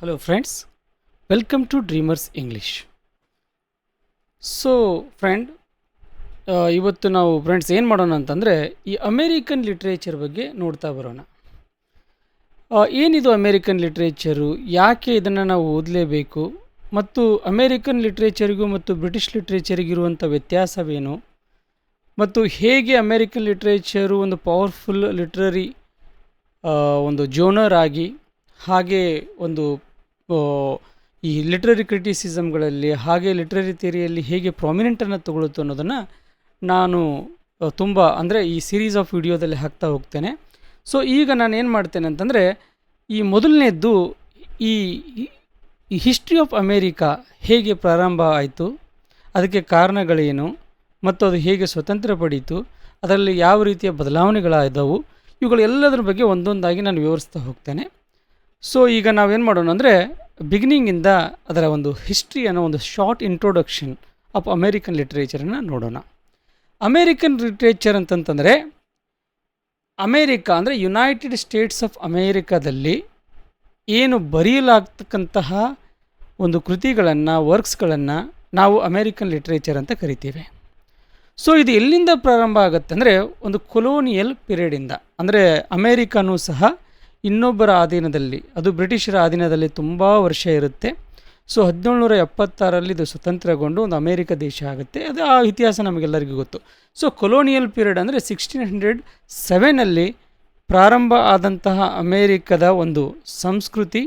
Hello friends welcome to dreamers English so friend ಇವತ್ತು ನಾವು friends ಏನು ಮಾಡೋಣ ಅಂತಂದರೆ ಈ ಅಮೇರಿಕನ್ ಲಿಟ್ರೇಚರ್ ಬಗ್ಗೆ ನೋಡ್ತಾ ಬರೋಣ. ಏನಿದು ಅಮೇರಿಕನ್ ಲಿಟ್ರೇಚರು ಯಾಕೆ ಇದನ್ನು ನಾವು ಓದಲೇಬೇಕು? ಮತ್ತು ಅಮೇರಿಕನ್ ಲಿಟ್ರೇಚರಿಗೂ ಮತ್ತು ಬ್ರಿಟಿಷ್ ಲಿಟ್ರೇಚರಿಗಿರುವಂಥ ವ್ಯತ್ಯಾಸವೇನು? ಮತ್ತು ಹೇಗೆ ಅಮೇರಿಕನ್ ಲಿಟ್ರೇಚರು ಒಂದು ಪವರ್ಫುಲ್ ಲಿಟ್ರರಿ ಒಂದು ಜೋನರ್ ಆಗಿ, ಹಾಗೆ ಒಂದು ಈ ಲಿಟ್ರರಿ ಕ್ರಿಟಿಸಿಸಮ್ಗಳಲ್ಲಿ ಹಾಗೆ ಲಿಟ್ರರಿ ಥಿಯರಿಯಲ್ಲಿ ಹೇಗೆ ಪ್ರಾಮಿನೆಂಟನ್ನು ತಗೊಳ್ಳುತ್ತೆ ಅನ್ನೋದನ್ನು ನಾನು ತುಂಬ, ಅಂದರೆ ಈ ಸೀರೀಸ್ ಆಫ್ ವಿಡಿಯೋದಲ್ಲಿ ಹಾಕ್ತಾ ಹೋಗ್ತೇನೆ. ಸೊ ಈಗ ನಾನು ಏನು ಮಾಡ್ತೇನೆ ಅಂತಂದರೆ, ಈ ಮೊದಲನೇದ್ದು ಈ ಈ ಹಿಸ್ಟ್ರಿ ಆಫ್ ಅಮೇರಿಕಾ ಹೇಗೆ ಪ್ರಾರಂಭ ಆಯಿತು, ಅದಕ್ಕೆ ಕಾರಣಗಳೇನು, ಮತ್ತು ಅದು ಹೇಗೆ ಸ್ವತಂತ್ರ ಪಡೀತು, ಅದರಲ್ಲಿ ಯಾವ ರೀತಿಯ ಬದಲಾವಣೆಗಳಾದವು, ಇವುಗಳೆಲ್ಲದರ ಬಗ್ಗೆ ಒಂದೊಂದಾಗಿ ನಾನು ವಿವರಿಸ್ತಾ ಹೋಗ್ತೇನೆ. ಸೊ ಈಗ ನಾವೇನು ಮಾಡೋಣ ಅಂದರೆ ಬಿಗಿನಿಂಗಿಂದ ಅದರ ಒಂದು ಹಿಸ್ಟ್ರಿ ಅನ್ನೋ ಒಂದು ಶಾರ್ಟ್ ಇಂಟ್ರೊಡಕ್ಷನ್ ಆಫ್ ಅಮೇರಿಕನ್ ಲಿಟ್ರೇಚರನ್ನು ನೋಡೋಣ. ಅಮೇರಿಕನ್ ಲಿಟ್ರೇಚರ್ ಅಂತಂತಂದರೆ, ಅಮೇರಿಕಾ ಅಂದರೆ ಯುನೈಟೆಡ್ ಸ್ಟೇಟ್ಸ್ ಆಫ್ ಅಮೇರಿಕಾದಲ್ಲಿ ಏನು ಬರೆಯಲಾಗ್ತಕ್ಕಂತಹ ಒಂದು ಕೃತಿಗಳನ್ನು ವರ್ಕ್ಸ್ಗಳನ್ನು ನಾವು ಅಮೇರಿಕನ್ ಲಿಟ್ರೇಚರ್ ಅಂತ ಕರಿತೀವಿ. ಸೊ ಇದು ಎಲ್ಲಿಂದ ಪ್ರಾರಂಭ ಆಗುತ್ತೆ ಅಂದರೆ, ಒಂದು ಕೊಲೋನಿಯಲ್ ಪೀರಿಯಡಿಂದ ಅಂದರೆ, ಅಮೇರಿಕಾನೂ ಸಹ ಇನ್ನೊಬ್ಬರ ಅಧೀನದಲ್ಲಿ ಅದು ಬ್ರಿಟಿಷರ ಅಧೀನದಲ್ಲಿ ತುಂಬ ವರ್ಷ ಇರುತ್ತೆ. ಸೊ, ಹದಿನೇಳುನೂರ ಎಪ್ಪತ್ತಾರಲ್ಲಿ ಇದು ಸ್ವತಂತ್ರಗೊಂಡು ಒಂದು ಅಮೇರಿಕ ದೇಶ ಆಗುತ್ತೆ. ಅದು ಆ ಇತಿಹಾಸ ನಮಗೆಲ್ಲರಿಗೂ ಗೊತ್ತು. ಸೊ, ಕೊಲೋನಿಯಲ್ ಪೀರಿಯಡ್ ಅಂದರೆ ಸಿಕ್ಸ್ಟೀನ್ ಹಂಡ್ರೆಡ್ ಸೆವೆನಲ್ಲಿ ಪ್ರಾರಂಭ ಆದಂತಹ ಅಮೇರಿಕದ ಒಂದು ಸಂಸ್ಕೃತಿ,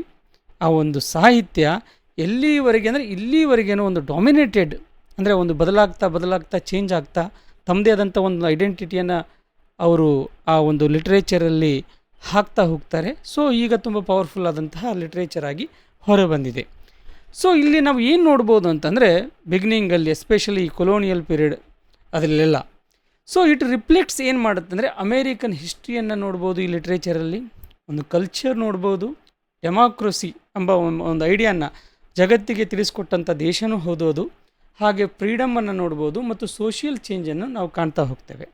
ಆ ಒಂದು ಸಾಹಿತ್ಯ ಎಲ್ಲಿವರೆಗೆ ಅಂದರೆ ಇಲ್ಲಿವರೆಗೇನೋ ಒಂದು ಡಾಮಿನೇಟೆಡ್ ಅಂದರೆ ಒಂದು ಬದಲಾಗ್ತಾ ಬದಲಾಗ್ತಾ ಚೇಂಜ್ ಆಗ್ತಾ, ತಮ್ಮದೇ ಆದಂಥ ಒಂದು ಐಡೆಂಟಿಟಿಯನ್ನು ಅವರು ಆ ಒಂದು ಲಿಟ್ರೇಚರಲ್ಲಿ ಹಾಕ್ತಾ ಹೋಗ್ತಾರೆ. ಸೊ ಈಗ ತುಂಬ ಪವರ್ಫುಲ್ ಆದಂತಹ ಲಿಟ್ರೇಚರ್ ಆಗಿ ಹೊರಬಂದಿದೆ ಸೊ ಇಲ್ಲಿ ನಾವು ಏನು ನೋಡ್ಬೋದು ಅಂತಂದರೆ ಬಿಗಿನಿಂಗಲ್ಲಿ ಎಸ್ಪೆಷಲಿ ಕೊಲೋನಿಯಲ್ ಪೀರಿಯಡ್ ಅದರಲ್ಲೆಲ್ಲ. ಸೊ ಇಟ್ ರಿಫ್ಲೆಕ್ಟ್ಸ್ ಏನು ಮಾಡುತ್ತೆ ಅಂದರೆ ಅಮೇರಿಕನ್ ಹಿಸ್ಟ್ರಿಯನ್ನು ನೋಡ್ಬೋದು ಈ ಲಿಟ್ರೇಚರಲ್ಲಿ ಒಂದು ಕಲ್ಚರ್ ನೋಡ್ಬೋದು ಡೆಮಾಕ್ರಸಿ ಎಂಬ ಒಂದು ಐಡಿಯಾನ ಜಗತ್ತಿಗೆ ತಿಳಿಸ್ಕೊಟ್ಟಂಥ ದೇಶನೂ ಹೌದು ಅದು ಹಾಗೆ ಫ್ರೀಡಮನ್ನು ನೋಡ್ಬೋದು, ಮತ್ತು ಸೋಷಿಯಲ್ ಚೇಂಜನ್ನು ನಾವು ಕಾಣ್ತಾ ಹೋಗ್ತೇವೆ.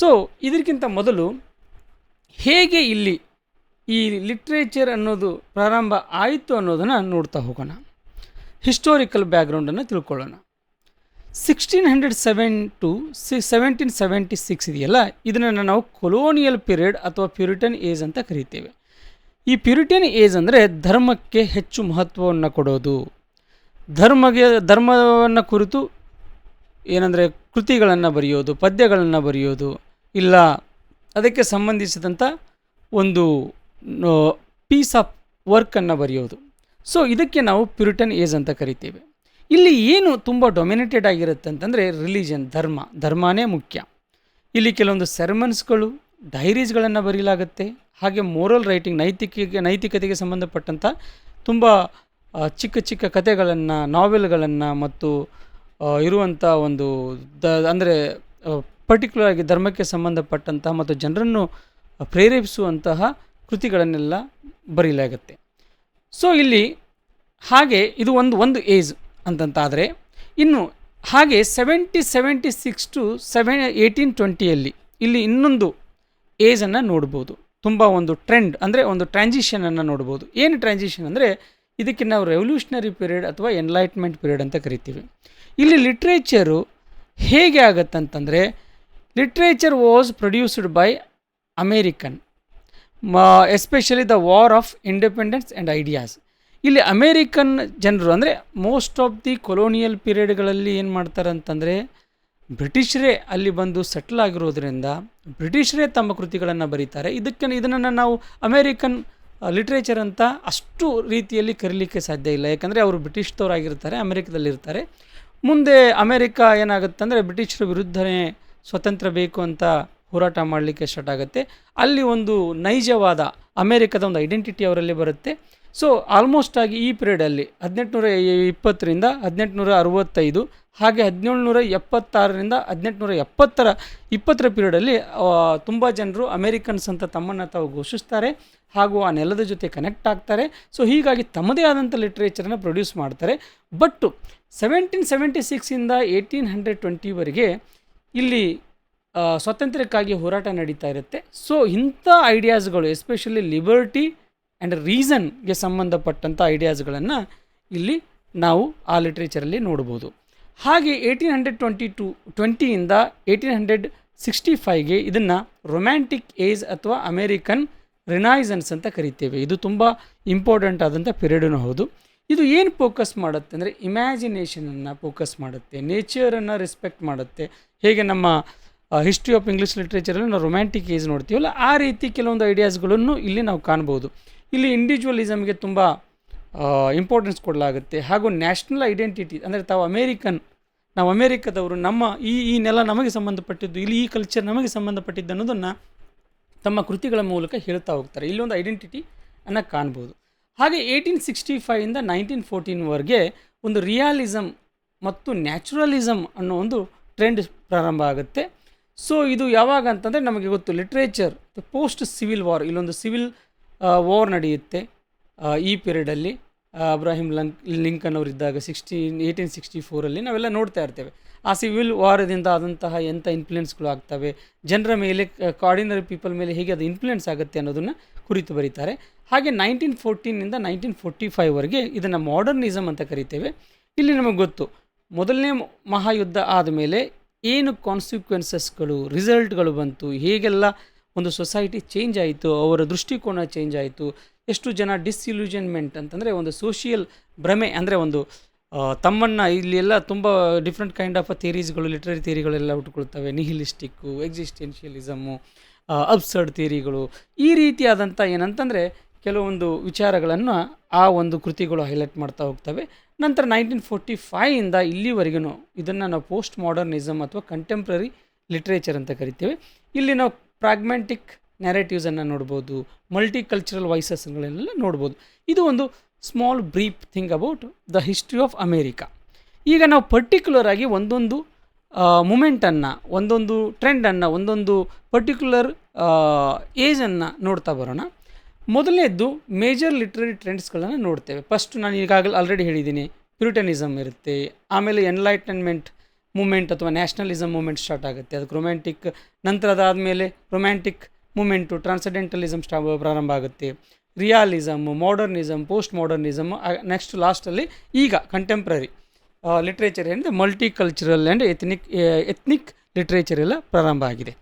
ಸೊ ಇದಕ್ಕಿಂತ ಮೊದಲು ಹೇಗೆ ಇಲ್ಲಿ ಈ ಲಿಟ್ರೇಚರ್ ಅನ್ನೋದು ಪ್ರಾರಂಭ ಆಯಿತು ಅನ್ನೋದನ್ನು ನೋಡ್ತಾ ಹೋಗೋಣ. ಹಿಸ್ಟೋರಿಕಲ್ ಬ್ಯಾಕ್ಗ್ರೌಂಡನ್ನು ತಿಳ್ಕೊಳ್ಳೋಣ. ಸಿಕ್ಸ್ಟೀನ್ ಹಂಡ್ರೆಡ್ ಸೆವೆನ್ ಟು ಸಿ ಸೆವೆಂಟೀನ್ ಸೆವೆಂಟಿ ಸಿಕ್ಸ್ ಇದೆಯಲ್ಲ? ಇದನ್ನು ನಾವು ಕೊಲೋನಿಯಲ್ ಪೀರಿಯಡ್ ಅಥವಾ ಪ್ಯೂರಿಟನ್ ಏಜ್ ಅಂತ ಕರಿತೇವೆ. ಈ ಪ್ಯೂರಿಟನ್ ಏಜ್ ಅಂದರೆ ಧರ್ಮಕ್ಕೆ ಹೆಚ್ಚು ಮಹತ್ವವನ್ನು ಕೊಡೋದು. ಧರ್ಮಗೆ, ಧರ್ಮವನ್ನು ಕುರಿತು ಏನಂದರೆ ಕೃತಿಗಳನ್ನು ಬರೆಯೋದು, ಪದ್ಯಗಳನ್ನು ಬರೆಯೋದು, ಇಲ್ಲ ಅದಕ್ಕೆ ಸಂಬಂಧಿಸಿದಂಥ ಒಂದು ಪೀಸ್ ಆಫ್ ವರ್ಕನ್ನು ಬರೆಯೋದು. ಸೊ ಇದಕ್ಕೆ ನಾವು ಪ್ಯೂರಿಟನ್ ಏಜ್ ಅಂತ ಕರಿತೇವೆ. ಇಲ್ಲಿ ಏನು ತುಂಬ ಡೊಮಿನೇಟೆಡ್ ಆಗಿರುತ್ತೆ ಅಂತಂದರೆ ರಿಲಿಜನ್ ಧರ್ಮ. ಧರ್ಮನೇ ಮುಖ್ಯ. ಇಲ್ಲಿ ಕೆಲವೊಂದು ಸೆರೆಮನ್ಸ್ಗಳು ಡೈರೀಸ್ಗಳನ್ನು ಬರೀಲಾಗುತ್ತೆ. ಹಾಗೆ ಮೋರಲ್ ರೈಟಿಂಗ್ ನೈತಿಕ ನೈತಿಕತೆಗೆ ಸಂಬಂಧಪಟ್ಟಂಥ ತುಂಬ ಚಿಕ್ಕ ಚಿಕ್ಕ ಕಥೆಗಳನ್ನು ನಾವೆಲ್ಗಳನ್ನು ಮತ್ತು ಇರುವಂಥ ಒಂದು ದ, ಅಂದರೆ ಪರ್ಟಿಕ್ಯುಲರ್ ಆಗಿ ಧರ್ಮಕ್ಕೆ ಸಂಬಂಧಪಟ್ಟಂತಹ ಮತ್ತು ಜನರನ್ನು ಪ್ರೇರೇಪಿಸುವಂತಹ ಕೃತಿಗಳನ್ನೆಲ್ಲ ಬರೀಲಾಗುತ್ತೆ. ಸೊ ಇಲ್ಲಿ ಹಾಗೆ ಇದು ಒಂದು ಒಂದು ಏಜ್ ಅಂತಂತಾದರೆ, ಇನ್ನು ಹಾಗೆ seventy seventy six to seven eighteen ಟ್ವೆಂಟಿಯಲ್ಲಿ ಇಲ್ಲಿ ಇನ್ನೊಂದು ಏಜನ್ನು ನೋಡ್ಬೋದು. ತುಂಬ ಒಂದು ಟ್ರೆಂಡ್ ಅಂದರೆ ಒಂದು ಟ್ರಾನ್ಸಿಷನನ್ನು ನೋಡ್ಬೋದು. ಏನು ಟ್ರಾನ್ಸಿಷನ್ ಅಂದರೆ, ಇದಕ್ಕೆ ನಾವು ರೆವಲ್ಯೂಷನರಿ ಪೀರಿಯಡ್ ಅಥವಾ ಎನ್ಲೈಟ್ಮೆಂಟ್ ಪೀರಿಯಡ್ ಅಂತ ಕರಿತೀವಿ. ಇಲ್ಲಿ ಲಿಟ್ರೇಚರು ಹೇಗೆ ಆಗತ್ತಂತಂದರೆ literature was produced by American especially the war of independence and ideas ಇಲ್ಲಿ ಅಮೇರಿಕನ್ ಜನರು ಅಂದರೆ ಮೋಸ್ಟ್ ಆಫ್ ದಿ ಕೊಲೋನಿಯಲ್ ಪೀರಿಯಡ್ಗಳಲ್ಲಿ ಏನು ಮಾಡ್ತಾರೆ ಅಂತಂದರೆ ಬ್ರಿಟಿಷರೇ ಅಲ್ಲಿ ಬಂದು ಸೆಟ್ಲ್ ಆಗಿರೋದ್ರಿಂದ ಬ್ರಿಟಿಷರೇ ತಮ್ಮ ಕೃತಿಗಳನ್ನು ಬರೀತಾರೆ. ಇದಕ್ಕೆ ಇದನ್ನು ನಾವು ಅಮೇರಿಕನ್ ಲಿಟ್ರೇಚರ್ ಅಂತ ಅಷ್ಟು ರೀತಿಯಲ್ಲಿ ಕರೀಲಿಕ್ಕೆ ಸಾಧ್ಯ ಇಲ್ಲ. ಯಾಕಂದರೆ ಅವರು ಬ್ರಿಟಿಷ್ದವರಾಗಿರ್ತಾರೆ ಅಮೇರಿಕದಲ್ಲಿರ್ತಾರೆ ಮುಂದೆ ಅಮೇರಿಕಾ ಏನಾಗುತ್ತೆ ಅಂದರೆ ಬ್ರಿಟಿಷರ ವಿರುದ್ಧನೇ ಸ್ವತಂತ್ರ ಬೇಕು ಅಂತ ಹೋರಾಟ ಮಾಡಲಿಕ್ಕೆ ಸ್ಟಾರ್ಟ್ ಆಗುತ್ತೆ. ಅಲ್ಲಿ ಒಂದು ನೈಜವಾದ ಅಮೇರಿಕದ ಒಂದು ಐಡೆಂಟಿಟಿ ಅವರಲ್ಲಿ ಬರುತ್ತೆ. ಸೊ ಆಲ್ಮೋಸ್ಟ್ ಆಗಿ ಈ ಪೀರಿಯಡಲ್ಲಿ ಹದಿನೆಂಟುನೂರ ಇಪ್ಪತ್ತರಿಂದ ಹದಿನೆಂಟುನೂರ ಅರವತ್ತೈದು, ಹಾಗೆ ಹದಿನೇಳುನೂರ ಎಪ್ಪತ್ತಾರರಿಂದ ಹದಿನೆಂಟುನೂರ ಎಪ್ಪತ್ತರ, ಇಪ್ಪತ್ತರ ಪೀರಿಯಡಲ್ಲಿ ತುಂಬ ಜನರು ಅಮೇರಿಕನ್ಸ್ ಅಂತ ತಮ್ಮನ್ನು ತಾವು ಘೋಷಿಸ್ತಾರೆ. ಹಾಗೂ ಆ ನೆಲದ ಜೊತೆ ಕನೆಕ್ಟ್ ಆಗ್ತಾರೆ. ಸೊ ಹೀಗಾಗಿ ತಮ್ಮದೇ ಆದಂಥ ಲಿಟ್ರೇಚರನ್ನು ಪ್ರೊಡ್ಯೂಸ್ ಮಾಡ್ತಾರೆ. ಬಟ್ಟು ಸೆವೆಂಟೀನ್ ಸೆವೆಂಟಿ ಸಿಕ್ಸಿಂದ ಏಯ್ಟೀನ್ ಹಂಡ್ರೆಡ್ ಟ್ವೆಂಟಿವರೆಗೆ ಇಲ್ಲಿ ಸ್ವಾತಂತ್ರ್ಯಕ್ಕಾಗಿ ಹೋರಾಟ ನಡೀತಾ ಇರುತ್ತೆ. ಸೊ ಇಂಥ ಐಡಿಯಾಸ್ಗಳು ಎಸ್ಪೆಷಲಿ ಲಿಬರ್ಟಿ ಆ್ಯಂಡ್ ರೀಸನ್ಗೆ ಸಂಬಂಧಪಟ್ಟಂಥ ಐಡಿಯಾಸ್ಗಳನ್ನು ಇಲ್ಲಿ ನಾವು ಆ ಲಿಟ್ರೇಚರಲ್ಲಿ ನೋಡ್ಬೋದು. ಹಾಗೆ ಏಯ್ಟೀನ್ ಹಂಡ್ರೆಡ್ ಟ್ವೆಂಟಿ ಟು ಟ್ವೆಂಟಿಯಿಂದ ಏಯ್ಟೀನ್ ಹಂಡ್ರೆಡ್ ಸಿಕ್ಸ್ಟಿ ಫೈವ್ಗೆ ಇದನ್ನು ರೊಮ್ಯಾಂಟಿಕ್ ಏಜ್ ಅಥವಾ ಅಮೇರಿಕನ್ ರಿನೈಸನ್ಸ್ ಅಂತ ಕರಿತೇವೆ. ಇದು ತುಂಬ ಇಂಪಾರ್ಟೆಂಟ್ ಆದಂಥ ಪೀರಿಯಡೂ ಹೌದು. ಇದು ಏನು ಫೋಕಸ್ ಮಾಡುತ್ತೆ ಅಂದರೆ ಇಮ್ಯಾಜಿನೇಷನನ್ನು ಫೋಕಸ್ ಮಾಡುತ್ತೆ ನೇಚರನ್ನು ರೆಸ್ಪೆಕ್ಟ್ ಮಾಡುತ್ತೆ. ಹೇಗೆ ನಮ್ಮ ಹಿಸ್ಟ್ರಿ ಆಫ್ ಇಂಗ್ಲೀಷ್ ಲಿಟ್ರೇಚರಲ್ಲಿ ನಾವು ರೊಮ್ಯಾಂಟಿಕ್ ಏಜ್ ನೋಡ್ತೀವಲ್ಲ, ಆ ರೀತಿ ಕೆಲವೊಂದು ಐಡಿಯಾಸ್ಗಳನ್ನು ಇಲ್ಲಿ ನಾವು ಕಾಣ್ಬೋದು. ಇಲ್ಲಿ ಇಂಡಿವಿಜುವಲಿಸಮ್ಗೆ ತುಂಬ ಇಂಪಾರ್ಟೆನ್ಸ್ ಕೊಡಲಾಗುತ್ತೆ. ಹಾಗೂ ನ್ಯಾಷನಲ್ ಐಡೆಂಟಿಟಿ ಅಂದರೆ ತಾವು ಅಮೇರಿಕನ್ ನಾವು ಅಮೇರಿಕದವರು ನಮ್ಮ ಈ ಈ ನೆಲ ನಮಗೆ ಸಂಬಂಧಪಟ್ಟಿದ್ದು, ಇಲ್ಲಿ ಈ ಕಲ್ಚರ್ ನಮಗೆ ಸಂಬಂಧಪಟ್ಟಿದ್ದು ಅನ್ನೋದನ್ನು ತಮ್ಮ ಕೃತಿಗಳ ಮೂಲಕ ಹೇಳ್ತಾ ಹೋಗ್ತಾರೆ. ಇಲ್ಲೊಂದು ಐಡೆಂಟಿಟಿ ಅನ್ನು ಕಾಣ್ಬೋದು. ಹಾಗೆ ಏಯ್ಟೀನ್ ಸಿಕ್ಸ್ಟಿ ಫೈವಿಂದ ನೈನ್ಟೀನ್ ಫೋರ್ಟೀನ್ವರೆಗೆ ಒಂದು ರಿಯಾಲಿಸಮ್ ಮತ್ತು ನ್ಯಾಚುರಲಿಸಮ್ ಅನ್ನೋ ಒಂದು ಟ್ರೆಂಡ್ ಪ್ರಾರಂಭ ಆಗುತ್ತೆ. ಸೊ ಇದು ಯಾವಾಗ ಅಂತಂದರೆ ನಮಗೆ ಗೊತ್ತು ಲಿಟ್ರೇಚರ್ ಪೋಸ್ಟ್ ಸಿವಿಲ್ ವಾರ್ ಇಲ್ಲೊಂದು ಸಿವಿಲ್ ವಾರ್ ನಡೆಯುತ್ತೆ ಈ ಪೀರಿಯಡಲ್ಲಿ ಅಬ್ರಾಹಿಂ ಲಂಕ್, ಲಿಂಕನ್ ಅವರಿದ್ದಾಗ ಸಿಕ್ಸ್ಟೀನ್ ಏಯ್ಟೀನ್ ಸಿಕ್ಸ್ಟಿ ಫೋರಲ್ಲಿ ನಾವೆಲ್ಲ ನೋಡ್ತಾ ಇರ್ತೇವೆ. ಆ ಸಿವಿಲ್ ವಾರದಿಂದ ಆದಂತಹ ಎಂಥ ಇನ್ಫ್ಲುಯೆನ್ಸ್ಗಳು ಆಗ್ತವೆ? ಜನರ ಮೇಲೆ ಕಾರ್ಡಿನರಿ ಪೀಪಲ್ ಮೇಲೆ ಹೇಗೆ ಅದು ಇನ್ಫ್ಲುಯೆನ್ಸ್ ಆಗುತ್ತೆ ಅನ್ನೋದನ್ನು ಕುರಿತು ಬರೀತಾರೆ. ಹಾಗೆ ನೈನ್ಟೀನ್ ಫೋರ್ಟೀನಿಂದ ನೈನ್ಟೀನ್ ಫೋರ್ಟಿ ಫೈವ್ವರೆಗೆ ಇದನ್ನು ಮಾಡರ್ನಿಸಮ್ ಅಂತ ಕರಿತೇವೆ. ಇಲ್ಲಿ ನಮಗೆ ಗೊತ್ತು, ಮೊದಲನೇ ಮಹಾಯುದ್ಧ ಆದಮೇಲೆ ಏನು ಕಾನ್ಸಿಕ್ವೆನ್ಸಸ್ಗಳು ರಿಸಲ್ಟ್ಗಳು ಬಂತು, ಹೇಗೆಲ್ಲ ಒಂದು ಸೊಸೈಟಿ ಚೇಂಜ್ ಆಯಿತು, ಅವರ ದೃಷ್ಟಿಕೋನ ಚೇಂಜ್ ಆಯಿತು, ಎಷ್ಟು ಜನ ಡಿಸ್ಇಲ್ಯೂಷನ್ಮೆಂಟ್ ಅಂತಂದರೆ ಒಂದು ಸೋಷಿಯಲ್ ಭ್ರಮೆ ಅಂದರೆ ಒಂದು ತಮ್ಮನ್ನು ಇಲ್ಲಿ ಎಲ್ಲ ತುಂಬ ಡಿಫ್ರೆಂಟ್ ಕೈಂಡ್ ಆಫ್ ಥಿಯರೀಸ್ಗಳು ಲಿಟ್ರರಿ ಥಿಯರಿಗಳೆಲ್ಲ ಹುಟ್ಕೊಳ್ತವೆ ನಿಹಿಲಿಸ್ಟಿಕ್ಕು ಎಕ್ಸಿಸ್ಟೆನ್ಷಿಯಲಿಸಮ್ಮು ಅಬ್ಸರ್ಡ್ ಥಿಯರಿಗಳು ಈ ರೀತಿಯಾದಂಥ ಏನಂತಂದರೆ ಕೆಲವೊಂದು ವಿಚಾರಗಳನ್ನು ಆ ಒಂದು ಕೃತಿಗಳು ಹೈಲೈಟ್ ಮಾಡ್ತಾ ಹೋಗ್ತವೆ. ನಂತರ ನೈನ್ಟೀನ್ ಫೋರ್ಟಿ ಫೈವಿಂದ ಇಲ್ಲಿವರೆಗೂ ಇದನ್ನು ನಾವು ಪೋಸ್ಟ್ ಮಾಡರ್ನಿಸಮ್ ಅಥವಾ ಕಂಟೆಂಪ್ರರಿ ಲಿಟ್ರೇಚರ್ ಅಂತ ಕರಿತೇವೆ. ಇಲ್ಲಿ ನಾವು ಪ್ರಾಗ್ಮೆಂಟಿಕ್ ನ್ಯಾರೇಟಿವ್ಸನ್ನು ನೋಡ್ಬೋದು ಮಲ್ಟಿ ಕಲ್ಚರಲ್ ವಾಯ್ಸಸ್ಗಳೆಲ್ಲ ನೋಡ್ಬೋದು. ಇದು ಒಂದು small brief thing about the history of America. ಈಗ ನಾವು ಪರ್ಟಿಕ್ಯುಲರ್ ಆಗಿ ಒಂದೊಂದು ಮೂಮೆಂಟನ್ನು ಒಂದೊಂದು ಟ್ರೆಂಡನ್ನು ಒಂದೊಂದು ಪರ್ಟಿಕ್ಯುಲರ್ ಏಜನ್ನು ನೋಡ್ತಾ ಬರೋಣ. ಮೊದಲನೇದ್ದು ಮೇಜರ್ ಲಿಟ್ರರಿ ಟ್ರೆಂಡ್ಸ್ಗಳನ್ನು ನೋಡ್ತೇವೆ. ಫಸ್ಟ್ ನಾನು ಈಗಾಗಲೇ ಆಲ್ರೆಡಿ ಹೇಳಿದ್ದೀನಿ ಪ್ಯೂರಿಟನಿಸಮ್ ಇರುತ್ತೆ, ಆಮೇಲೆ ಎನ್ಲೈಟನ್ಮೆಂಟ್ ಮೂಮೆಂಟ್ ಅಥವಾ ನ್ಯಾಷನಲಿಸಮ್ ಮೂಮೆಂಟ್ ಸ್ಟಾರ್ಟ್ ಆಗುತ್ತೆ. ಅದಕ್ಕೆ ರೊಮ್ಯಾಂಟಿಕ್ ನಂತರ ಅದಾದಮೇಲೆ ರೊಮ್ಯಾಂಟಿಕ್ ಮೂಮೆಂಟು ಟ್ರಾನ್ಸಡೆಂಟಲಿಸಮ್ ಸ್ಟಾ ಪ್ರಾರಂಭ ಆಗುತ್ತೆ. Realism modernism post modernism next ಲಾಸ್ಟಲ್ಲಿ ಈಗ ಕಂಟೆಂಪ್ರರಿ ಲಿಟ್ರೇಚರ್ ಅಂದರೆ multicultural and ethnic ethnic literature ಎಲ್ಲ ಪ್ರಾರಂಭ ಆಗಿದೆ.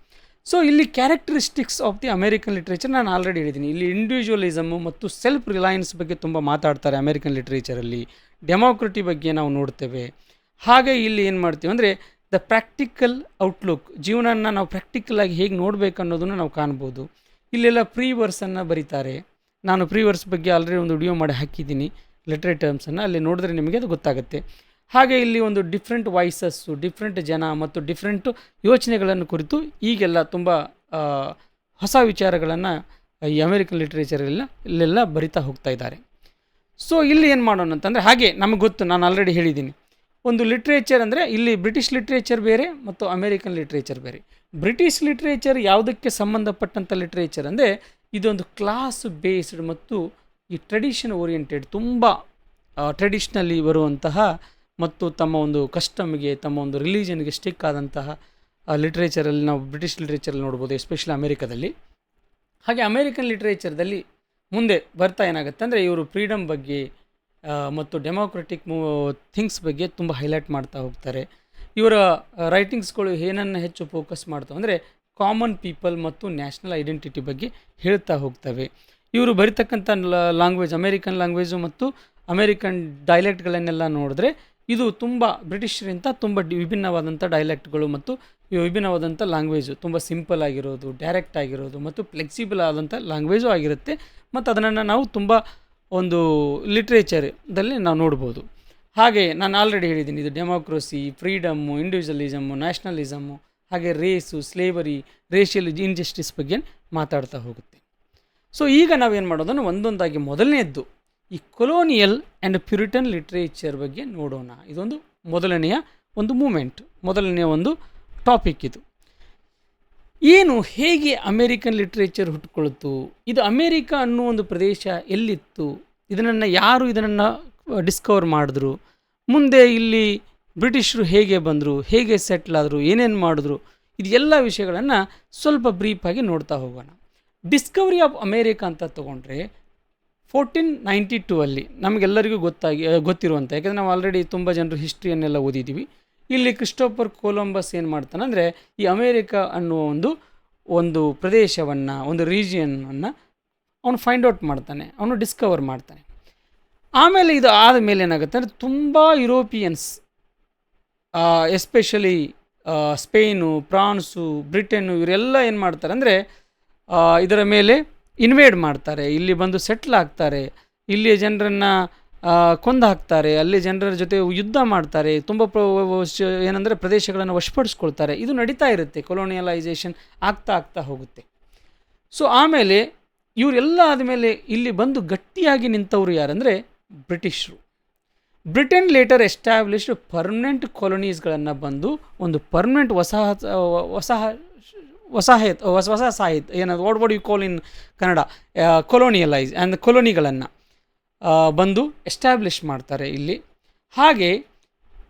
ಸೊ ಇಲ್ಲಿ characteristics of the American literature ನಾನು ಆಲ್ರೆಡಿ ಹೇಳಿದ್ದೀನಿ. ಇಲ್ಲಿ ಇಂಡಿವಿಜುವಲಿಸಮು ಮತ್ತು ಸೆಲ್ಫ್ ರಿಲಯನ್ಸ್ ಬಗ್ಗೆ ತುಂಬ ಮಾತಾಡ್ತಾರೆ ಅಮೇರಿಕನ್ ಲಿಟ್ರೇಚರಲ್ಲಿ ಡೆಮೋಕ್ರಟಿ ಬಗ್ಗೆ ನಾವು ನೋಡ್ತೇವೆ. ಹಾಗೆ ಇಲ್ಲಿ ಏನು ಮಾಡ್ತೀವಿ ಅಂದರೆ ದ ಪ್ರಾಕ್ಟಿಕಲ್ ಔಟ್ಲುಕ್ ಜೀವನನ ನಾವು ಪ್ರಾಕ್ಟಿಕಲ್ ಆಗಿ ಹೇಗೆ ನೋಡಬೇಕು ಅನ್ನೋದನ್ನು ನಾವು ಕಾಣ್ಬೋದು. ಇಲ್ಲೆಲ್ಲ ಪ್ರೀ ವರ್ಸನ್ನು ಬರೀತಾರೆ. ನಾನು ಪ್ರೀ ವರ್ಸ್ ಬಗ್ಗೆ ಆಲ್ರೆಡಿ ಒಂದು ವಿಡಿಯೋ ಮಾಡಿ ಹಾಕಿದ್ದೀನಿ ಲಿಟ್ರೇ ಟರ್ಮ್ಸನ್ನು ಅಲ್ಲಿ ನೋಡಿದ್ರೆ ನಿಮಗೆ ಅದು ಗೊತ್ತಾಗುತ್ತೆ. ಹಾಗೆ ಇಲ್ಲಿ ಒಂದು ಡಿಫ್ರೆಂಟ್ ವಾಯ್ಸಸ್ಸು ಡಿಫ್ರೆಂಟ್ ಜನ ಮತ್ತು ಡಿಫ್ರೆಂಟ್ ಯೋಚನೆಗಳನ್ನು ಕುರಿತು ಈಗೆಲ್ಲ ತುಂಬ ಹೊಸ ವಿಚಾರಗಳನ್ನು ಈ ಅಮೇರಿಕನ್ ಲಿಟ್ರೇಚರೆಲ್ಲ ಇಲ್ಲೆಲ್ಲ ಬರಿತಾ ಹೋಗ್ತಾ ಇದ್ದಾರೆ. ಸೊ ಇಲ್ಲಿ ಏನು ಮಾಡೋಣ ಅಂತಂದರೆ ಹಾಗೆ ನಮಗೆ ಗೊತ್ತು, ನಾನು ಆಲ್ರೆಡಿ ಹೇಳಿದ್ದೀನಿ. ಒಂದು ಲಿಟ್ರೇಚರ್ ಅಂದರೆ ಇಲ್ಲಿ ಬ್ರಿಟಿಷ್ ಲಿಟ್ರೇಚರ್ ಬೇರೆ ಮತ್ತು ಅಮೇರಿಕನ್ ಲಿಟ್ರೇಚರ್ ಬೇರೆ. ಬ್ರಿಟಿಷ್ ಲಿಟ್ರೇಚರ್ ಯಾವುದಕ್ಕೆ ಸಂಬಂಧಪಟ್ಟಂಥ ಲಿಟ್ರೇಚರ್ ಅಂದರೆ ಇದೊಂದು ಕ್ಲಾಸ್ ಬೇಸ್ಡ್ ಮತ್ತು ಈ ಟ್ರೆಡಿಷನ್ ಓರಿಯೆಂಟೆಡ್ ತುಂಬ ಟ್ರೆಡಿಷ್ನಲ್ಲಿ ಬರುವಂತಹ ಮತ್ತು ತಮ್ಮ ಒಂದು ಕಸ್ಟಮ್ಗೆ, ತಮ್ಮ ಒಂದು ರಿಲಿಜನ್ಗೆ ಸ್ಟಿಕ್ ಆದಂತಹ ಲಿಟ್ರೇಚರಲ್ಲಿ ನಾವು ಬ್ರಿಟಿಷ್ ಲಿಟ್ರೇಚರಲ್ಲಿ ನೋಡ್ಬೋದು, ಎಸ್ಪೆಷಲಿ ಅಮೇರಿಕಾದಲ್ಲಿ. ಹಾಗೆ ಅಮೇರಿಕನ್ ಲಿಟ್ರೇಚರ್ದಲ್ಲಿ ಮುಂದೆ ಬರ್ತಾ ಏನಾಗುತ್ತೆ ಅಂದರೆ ಇವರು ಫ್ರೀಡಮ್ ಬಗ್ಗೆ ಮತ್ತು ಡೆಮೋಕ್ರೆಟಿಕ್ ಮೂ, ಥಿಂಗ್ಸ್ ಬಗ್ಗೆ ತುಂಬ ಹೈಲೈಟ್ ಮಾಡ್ತಾ ಹೋಗ್ತಾರೆ. ಇವರ ರೈಟಿಂಗ್ಸ್ಗಳು ಏನನ್ನು ಹೆಚ್ಚು ಫೋಕಸ್ ಮಾಡ್ತಾವೆ ಅಂದರೆ ಕಾಮನ್ ಪೀಪಲ್ ಮತ್ತು ನ್ಯಾಷನಲ್ ಐಡೆಂಟಿಟಿ ಬಗ್ಗೆ ಹೇಳ್ತಾ ಹೋಗ್ತವೆ. ಇವರು ಬರಿತಕ್ಕಂಥ ಲ್ಯಾಂಗ್ವೇಜ್ ಅಮೇರಿಕನ್ ಲ್ಯಾಂಗ್ವೇಜು ಮತ್ತು ಅಮೇರಿಕನ್ ಡೈಲೆಕ್ಟ್ಗಳನ್ನೆಲ್ಲ ನೋಡಿದ್ರೆ ಇದು ತುಂಬ ಬ್ರಿಟಿಷರಿಂದ ತುಂಬ ವಿಭಿನ್ನವಾದಂಥ ಡೈಲೆಕ್ಟ್ಗಳು ಮತ್ತು ವಿಭಿನ್ನವಾದಂಥ ಲ್ಯಾಂಗ್ವೇಜು ತುಂಬ ಸಿಂಪಲ್ ಆಗಿರೋದು ಡೈರೆಕ್ಟ್ ಆಗಿರೋದು ಮತ್ತು ಫ್ಲೆಕ್ಸಿಬಲ್ ಆದಂಥ ಲ್ಯಾಂಗ್ವೇಜು ಆಗಿರುತ್ತೆ. ಮತ್ತು ಅದನ್ನು ನಾವು ತುಂಬ ಒಂದು ಲಿಟ್ರೇಚರ್ದಲ್ಲಿ ನಾವು ನೋಡ್ಬೋದು. ಹಾಗೆ ನಾನು ಆಲ್ರೆಡಿ ಹೇಳಿದ್ದೀನಿ ಇದು ಡೆಮೋಕ್ರಸಿ ಫ್ರೀಡಮ್ಮು ಇಂಡಿವಿಜುವಲಿಸಮ್ಮು ನ್ಯಾಷನಲಿಸಮ್ಮು ಹಾಗೆ ರೇಸು ಸ್ಲೇವರಿ ರೇಷಿಯಲ್ ಇನ್ಜಸ್ಟಿಸ್ ಬಗ್ಗೆ ಮಾತಾಡ್ತಾ ಹೋಗುತ್ತೆ. ಸೊ ಈಗ ನಾವೇನು ಮಾಡೋದನ್ನು ಒಂದೊಂದಾಗಿ ಮೊದಲನೇದ್ದು. ಈ ಕೊಲೋನಿಯಲ್ ಆ್ಯಂಡ್ ಪ್ಯೂರಿಟನ್ ಲಿಟ್ರೇಚರ್ ಬಗ್ಗೆ ನೋಡೋಣ. ಇದೊಂದು ಮೊದಲನೆಯ ಒಂದು ಮೂಮೆಂಟ್ ಮೊದಲನೆಯ ಒಂದು ಟಾಪಿಕ್ ಇದು. ಏನು ಹೇಗೆ ಅಮೇರಿಕನ್ ಲಿಟ್ರೇಚರ್ ಹುಟ್ಕೊಳ್ತು ಇದು ಅಮೇರಿಕ ಅನ್ನೋ ಒಂದು ಪ್ರದೇಶ ಎಲ್ಲಿತ್ತು? ಇದನ್ನು ಯಾರು ಇದನ್ನು ಡಿಸ್ಕವರ್ ಮಾಡಿದ್ರು? ಮುಂದೆ ಇಲ್ಲಿ ಬ್ರಿಟಿಷರು ಹೇಗೆ ಬಂದರು? ಹೇಗೆ ಸೆಟ್ಲ್ ಆದರು? ಏನೇನು ಮಾಡಿದ್ರು? ಇದು ಎಲ್ಲ ವಿಷಯಗಳನ್ನು ಸ್ವಲ್ಪ ಬ್ರೀಫಾಗಿ ನೋಡ್ತಾ ಹೋಗೋಣ. ಡಿಸ್ಕವರಿ ಆಫ್ ಅಮೇರಿಕಾ ಅಂತ ತೊಗೊಂಡ್ರೆ ಫೋರ್ಟೀನ್ ನೈಂಟಿ ಟೂ ಅಲ್ಲಿ ನಮಗೆಲ್ಲರಿಗೂ ಗೊತ್ತಾಗಿ ಗೊತ್ತಿರುವಂಥ ಯಾಕಂದರೆ ನಾವು ಆಲ್ರೆಡಿ ತುಂಬ ಜನರು ಹಿಸ್ಟ್ರಿಯನ್ನೆಲ್ಲ ಓದಿದ್ದೀವಿ. ಇಲ್ಲಿ ಕ್ರಿಸ್ಟೋಫರ್ ಕೊಲಂಬಸ್ ಏನು ಮಾಡ್ತಾನೆ ಅಂದರೆ ಈ ಅಮೇರಿಕ ಅನ್ನುವ ಒಂದು ಒಂದು ಪ್ರದೇಶವನ್ನು, ಒಂದು ರೀಜಿಯನನ್ನು ಅವನು ಫೈಂಡ್ ಔಟ್ ಮಾಡ್ತಾನೆ. ಅವನು ಡಿಸ್ಕವರ್ ಮಾಡ್ತಾನೆ. ಆಮೇಲೆ ಇದು ಆದ ಮೇಲೆ ಏನಾಗುತ್ತೆ ಅಂದರೆ ತುಂಬ Europeans especially Spain France Britain ಇವರೆಲ್ಲ ಏನು ಮಾಡ್ತಾರೆ ಅಂದರೆ ಇದರ ಮೇಲೆ ಇನ್ವೇಡ್ ಮಾಡ್ತಾರೆ. ಇಲ್ಲಿ ಬಂದು ಸೆಟ್ಲ್ ಆಗ್ತಾರೆ. ಇಲ್ಲಿಯ ಜನರನ್ನು ಕೊಂದು ಹಾಕ್ತಾರೆ. ಅಲ್ಲಿ ಜನರ ಜೊತೆ ಯುದ್ಧ ಮಾಡ್ತಾರೆ. ತುಂಬ ಪ್ರ ಏನಂದರೆ ಪ್ರದೇಶಗಳನ್ನು ವಶಪಡಿಸ್ಕೊಳ್ತಾರೆ. ಇದು ನಡೀತಾ ಇರುತ್ತೆ. ಕೊಲೋನಿಯಲೈಸೇಷನ್ ಆಗ್ತಾ ಆಗ್ತಾ ಹೋಗುತ್ತೆ. ಸೊ ಆಮೇಲೆ ಇವರೆಲ್ಲ ಆದಮೇಲೆ ಇಲ್ಲಿ ಬಂದು ಗಟ್ಟಿಯಾಗಿ ನಿಂತವರು ಯಾರಂದರೆ ಬ್ರಿಟಿಷರು. ಬ್ರಿಟನ್ ಲೇಟರ್ ಎಸ್ಟಾಬ್ಲಿಷ್ಡ್ ಪರ್ಮನೆಂಟ್ ಕಾಲೋನೀಸ್ಗಳನ್ನು ಬಂದು ಒಂದು ಪರ್ಮನೆಂಟ್ ವಸಾಹತ, ವಸಾಹ ವಸಾಹತ್ ಹೊಸ ಹೊಸ ಸಾಹಿತ್ ಏನದು what what you call in Kannada colonialise and ಕೊಲೋನಿಗಳನ್ನು ಬಂದು ಎಸ್ಟಾಬ್ಲಿಷ್ ಮಾಡ್ತಾರೆ ಇಲ್ಲಿ. ಹಾಗೆ